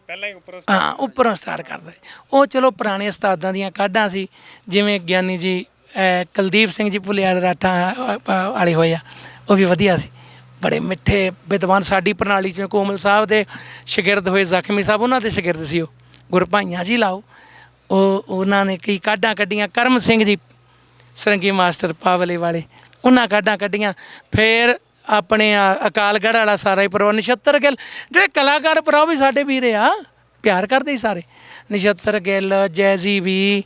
ਪਹਿਲਾਂ ਹੀ ਉੱਪਰੋਂ ਹਾਂ ਉੱਪਰੋਂ ਸਟਾਰਟ ਕਰਦਾ ਸੀ। ਉਹ ਚਲੋ ਪੁਰਾਣੇ ਉਸਤਾਦਾਂ ਦੀਆਂ ਕਾਢਾਂ ਸੀ ਜਿਵੇਂ ਗਿਆਨੀ ਜੀ ਕੁਲਦੀਪ ਸਿੰਘ ਜੀ ਭੁੱਲਿਆਲ ਰਾਠਾਂ ਵਾਲੇ ਹੋਏ ਆ ਉਹ ਵੀ ਵਧੀਆ ਸੀ। ਬੜੇ ਮਿੱਠੇ ਵਿਦਵਾਨ ਸਾਡੀ ਪ੍ਰਣਾਲੀ ਚ ਕੋਮਲ ਸਾਹਿਬ ਦੇ ਸ਼ਾਗਿਰਦ ਹੋਏ ਜ਼ਖਮੀ ਸਾਹਿਬ ਉਹਨਾਂ ਦੇ ਸ਼ਾਗਿਰਦ ਸੀ ਉਹ। ਗੁਰਭਾਈਆਂ ਜੀ ਲਾਓ। ਉਹ ਉਹਨਾਂ ਨੇ ਕਈ ਕਾਢਾਂ ਕੱਢੀਆਂ ਕਰਮ ਸਿੰਘ ਜੀ ਸਰੰਗੀ ਮਾਸਟਰ ਪਾਵਲੇ ਵਾਲੇ ਉਹਨਾਂ ਕਾਢਾਂ ਕੱਢੀਆਂ। ਫਿਰ ਆਪਣੇ ਅਕਾਲਗੜ੍ਹ ਵਾਲਾ ਸਾਰਾ ਹੀ ਪਰਿਵਾਰ ਨਛੱਤਰ ਗਿੱਲ ਜਿਹੜੇ ਕਲਾਕਾਰ ਉਹ ਵੀ ਸਾਡੇ ਵੀਰੇ ਆ ਪਿਆਰ ਕਰਦੇ ਹੀ ਸਾਰੇ। ਨਛੱਤਰ ਗਿੱਲ ਜੈਜ਼ੀ ਵੀ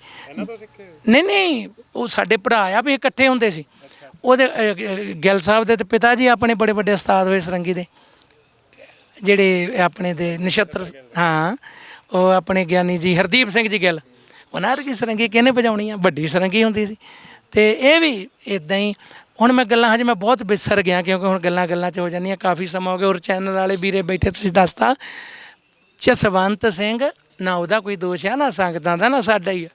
ਨਹੀਂ ਨਹੀਂ ਉਹ ਸਾਡੇ ਭਰਾ ਆ ਵੀ ਇਕੱਠੇ ਹੁੰਦੇ ਸੀ। ਉਹਦੇ ਗਿੱਲ ਸਾਹਿਬ ਦੇ ਤੇ ਪਿਤਾ ਜੀ ਆਪਣੇ ਬੜੇ ਵੱਡੇ ਉਸਤਾਦ ਹੋਏ ਸਰੰਗੀ ਦੇ। ਜਿਹੜੇ ਆਪਣੇ ਦੇ ਨਛੱਤਰ ਹਾਂ, ਉਹ ਆਪਣੇ ਗਿਆਨੀ ਜੀ ਹਰਦੀਪ ਸਿੰਘ ਜੀ ਗਿੱਲ। ਉਹਨਾਂ ਦੀ ਸਰੰਗੀ ਕਿਹਨੇ ਵਜਾਉਣੀ ਆ? ਵੱਡੀ ਸਰੰਗੀ ਹੁੰਦੀ ਸੀ। ਤੇ ਇਹ ਵੀ ਇਦਾਂ ਹੀ, ਹੁਣ ਮੈਂ ਗੱਲਾਂ, ਹਜੇ ਮੈਂ ਬਹੁਤ ਬਿਸਰ ਗਿਆ ਕਿਉਂਕਿ ਹੁਣ ਗੱਲਾਂ ਗੱਲਾਂ 'ਚ ਹੋ ਜਾਂਦੀਆਂ, ਕਾਫੀ ਸਮਾਂ ਹੋ ਗਿਆ, ਹੋਰ ਚੈਨਲ ਵਾਲੇ ਵੀਰੇ ਬੈਠੇ, ਤੁਸੀਂ ਦੱਸਤਾ। ਜਸਵੰਤ ਸਿੰਘ, ਨਾ ਉਹਦਾ ਕੋਈ ਦੋਸ਼ ਆ, ਨਾ ਸੰਗਤਾਂ ਦਾ, ਨਾ ਸਾਡਾ ਹੀ ਆ।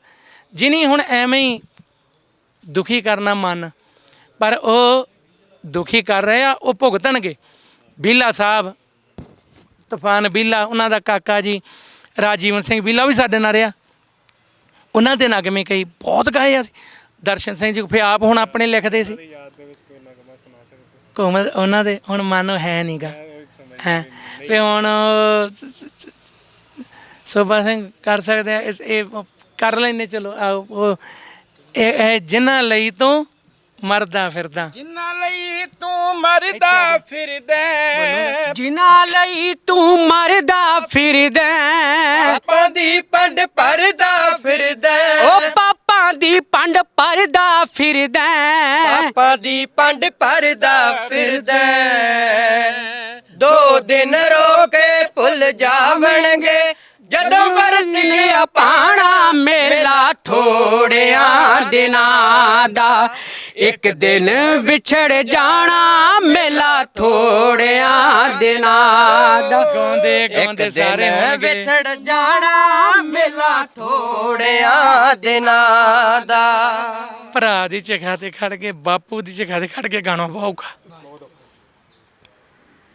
ਜਿਨੀ ਹੁਣ ਐਵੇਂ ਹੀ ਦੁਖੀ ਕਰਨਾ ਮਨ ਪਰ ਉਹ ਦੁਖੀ ਕਰ ਰਹੇ ਆ, ਉਹ ਭੁਗਤਣਗੇ। ਬੀਲਾ ਸਾਹਿਬ, ਤੂਫਾਨ ਬੀਲਾ, ਉਹਨਾਂ ਦਾ ਕਾਕਾ ਜੀ, ਰਾਜੀਵਨ ਸਿੰਘ ਬੀਲਾ ਵੀ ਸਾਡੇ ਨਾਲ ਰਿਹਾ। ਉਹਨਾਂ ਦੇ ਨਗਮੇ ਕਈ ਬਹੁਤ ਗਾਏ ਆ ਸੀ ਦਰਸ਼ਨ ਸਿੰਘ ਜੀ ਫੇ ਆਪ ਹੁਣ ਆਪਣੇ ਲਿਖਦੇ ਸੀ। ਕੋਮਲ, ਉਹਨਾਂ ਦੇ ਹੁਣ ਮਨ ਹੈ ਨਹੀਂਗਾ ਹੈ, ਫੇ ਹੁਣ ਸੋਭਾ ਸਿੰਘ ਕਰ ਸਕਦੇ ਆ, ਇਸ ਇਹ ਕਰ ਲੈਨੇ ਚਲੋ ਆਓ, ਉਹ ਇਹ ਇਹ ਜਿਨ੍ਹਾਂ ਲਈ ਤੋਂ ਮਰਦਾ ਫਿਰਦਾ। ਜਿੰਨਾ ਲਈ ਤੂੰ ਮਰਦਾ ਫਿਰਦਾ ਜਿਨ੍ਹਾਂ ਲਈ ਤੂੰ ਮਰਦਾ ਫਿਰਦਾ ਪਾਪਾਂ ਦੀ ਪੰਡ ਪਰਦਾ ਫਿਰਦਾ ਓ ਪਾਪਾਂ ਦੀ ਪੰਡ ਪਰਦਾ ਫਿਰਦਾ। ਪਾਪਾਂ ਦੀ ਪੰਡ ਭਰਦਾ ਫਿਰਦਾ ਦੋ ਦਿਨ ਰੋ ਕੇ ਭੁੱਲ ਜਾਵਣਗੇ। ਜਦੋਂ ਵਰਤ ਗਿਆ ਪਾਣਾ ਮੇਲਾ ਥੋੜਿਆਂ ਦਿਨਾਂ ਦਾ ਇੱਕ ਦਿਨ ਵਿਛੜ ਜਾਣਾ ਮੇਲਾ ਥੋੜਿਆਂ ਦਿਨਾਂ ਦਾ। ਗਾਉਂਦੇ ਗਾਉਂਦੇ ਸਾਰੇ ਹੋਣਗੇ। ਵਿਛੜ ਜਾਣਾ ਮੇਲਾ ਥੋੜਿਆਂ ਦਿਨਾਂ ਦਾ। ਭਰਾ ਦੀ ਚਖਾ ਤੇ ਖੜ ਕੇ ਬਾਪੂ ਦੀ ਚਖਾ ਤੇ ਖੜ ਕੇ ਗਾਣਾ ਪਾਉਗਾ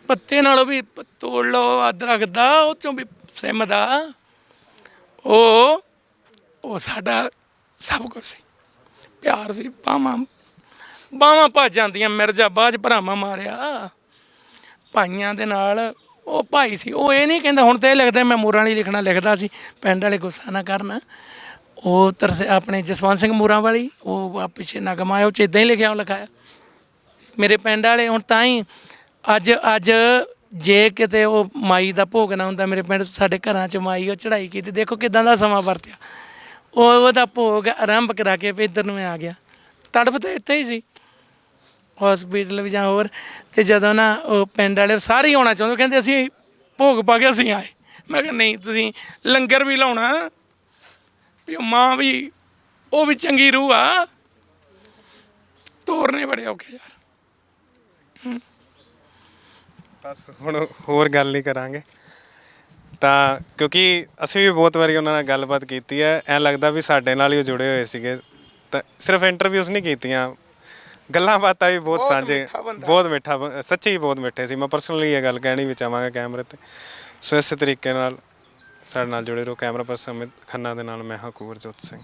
ਪੱਤੇ ਨਾਲੋਂ ਵੀ ਤੋੜ ਲਓ ਅਦਰਕ ਦਾ ਉਹ ਚੋਂ ਵੀ ਸਿਮ ਦਾ ਉਹ ਉਹ ਸਾਡਾ ਸਭ ਕੁਝ ਸੀ। ਪਿਆਰ ਸੀ ਬਾਵਾਂ ਬਾਵਾਂ ਭੱਜ ਜਾਂਦੀਆਂ, ਮਿਰਜ਼ਾ ਬਾਜ ਭਰਾਵਾਂ ਮਾਰਿਆ। ਭਾਈਆਂ ਦੇ ਨਾਲ ਉਹ ਭਾਈ ਸੀ। ਉਹ ਇਹ ਨਹੀਂ ਕਹਿੰਦਾ, ਹੁਣ ਤੇ ਇਹ ਲੱਗਦਾ ਮੈਂ ਮੋਰਾਂ ਵਾਲੀ ਲਿਖਣਾ ਲਿਖਦਾ ਸੀ, ਪਿੰਡ ਵਾਲੇ ਗੁੱਸਾ ਨਾ ਕਰਨ। ਉਹ ਤਰਸ, ਆਪਣੇ ਜਸਵੰਤ ਸਿੰਘ ਮੋਰਾਂ ਵਾਲੀ, ਉਹ ਪਿੱਛੇ ਨਗਮਾ ਆਇਆ, ਉਹ ਚ ਇਦਾਂ ਹੀ ਲਿਖਿਆ, ਉਹ ਲਿਖਾਇਆ। ਮੇਰੇ ਪਿੰਡ ਵਾਲੇ ਹੁਣ ਤਾਂ ਹੀ, ਅੱਜ ਅੱਜ ਜੇ ਕਿਤੇ ਉਹ ਮਾਈ ਦਾ ਭੋਗ ਨਾ ਹੁੰਦਾ, ਮੇਰੇ ਪਿੰਡ ਸਾਡੇ ਘਰਾਂ 'ਚ ਮਾਈ ਉਹ ਚੜਾਈ ਕੀਤੀ, ਦੇਖੋ ਕਿਦਾਂ ਦਾ ਸਮਾਂ ਵਰਤਿਆ। ਉਹ ਉਹਦਾ ਭੋਗ ਆਰੰਭ ਕਰਾ ਕੇ ਵੀ ਇੱਧਰ ਨੂੰ ਮੈਂ ਆ ਗਿਆ। ਤੜਫ ਤਾਂ ਇੱਥੇ ਹੀ ਸੀ। ਹਸਪੀਟਲ ਵੀ ਜਾਂ ਹੋਰ, ਤੇ ਜਦੋਂ ਨਾ ਉਹ ਪਿੰਡ ਵਾਲੇ ਸਾਰੇ ਹੀ ਆਉਣਾ ਚਾਹੁੰਦੇ ਕਹਿੰਦੇ ਅਸੀਂ ਭੋਗ ਪਾ ਕੇ ਅਸੀਂ ਆਏ। ਮੈਂ ਕਿਹਾ, ਨਹੀਂ, ਤੁਸੀਂ ਲੰਗਰ ਵੀ ਲਾਉਣਾ, ਵੀ ਮਾਂ ਵੀ, ਉਹ ਵੀ ਚੰਗੀ ਰੂਹ ਆ। ਤੋਰਨੇ ਬੜੇ ਔਖੇ ਯਾਰ। ਬਸ ਹੁਣ ਹੋਰ ਗੱਲ ਨਹੀਂ ਕਰਾਂਗੇ। ਤਾਂ ਕਿਉਂਕਿ ਅਸੀਂ ਵੀ ਬਹੁਤ ਵਾਰੀ ਉਹਨਾਂ ਨਾਲ ਗੱਲਬਾਤ ਕੀਤੀ ਹੈ। ਐਂ ਲੱਗਦਾ ਵੀ ਸਾਡੇ ਨਾਲ ਹੀ ਉਹ ਜੁੜੇ ਹੋਏ ਸੀਗੇ। ਤਾਂ ਸਿਰਫ ਇੰਟਰਵਿਊਜ਼ ਨਹੀਂ ਕੀਤੀਆਂ। ਗੱਲਾਂ ਬਾਤਾਂ ਵੀ ਬਹੁਤ ਸਾਂਝੇ। ਬਹੁਤ ਮਿੱਠਾ ਬ- ਸੱਚੀ ਬਹੁਤ ਮਿੱਠੇ ਸੀ। ਮੈਂ ਪਰਸਨਲੀ ਇਹ ਗੱਲ ਕਹਿਣੀ ਵੀ ਚਾਹਾਂਗਾ ਕੈਮਰੇ ਤੇ। ਸੋ ਇਸੇ ਤਰੀਕੇ ਨਾਲ ਸਾਡੇ ਨਾਲ ਜੁੜੇ ਰਹੋ। ਕੈਮਰਾ ਪਰਸਨ ਅਮਿਤ ਖੰਨਾ ਦੇ ਨਾਲ ਮੈਂ ਹਾਂ ਕੁਵਰਜੋਤ ਸਿੰਘ।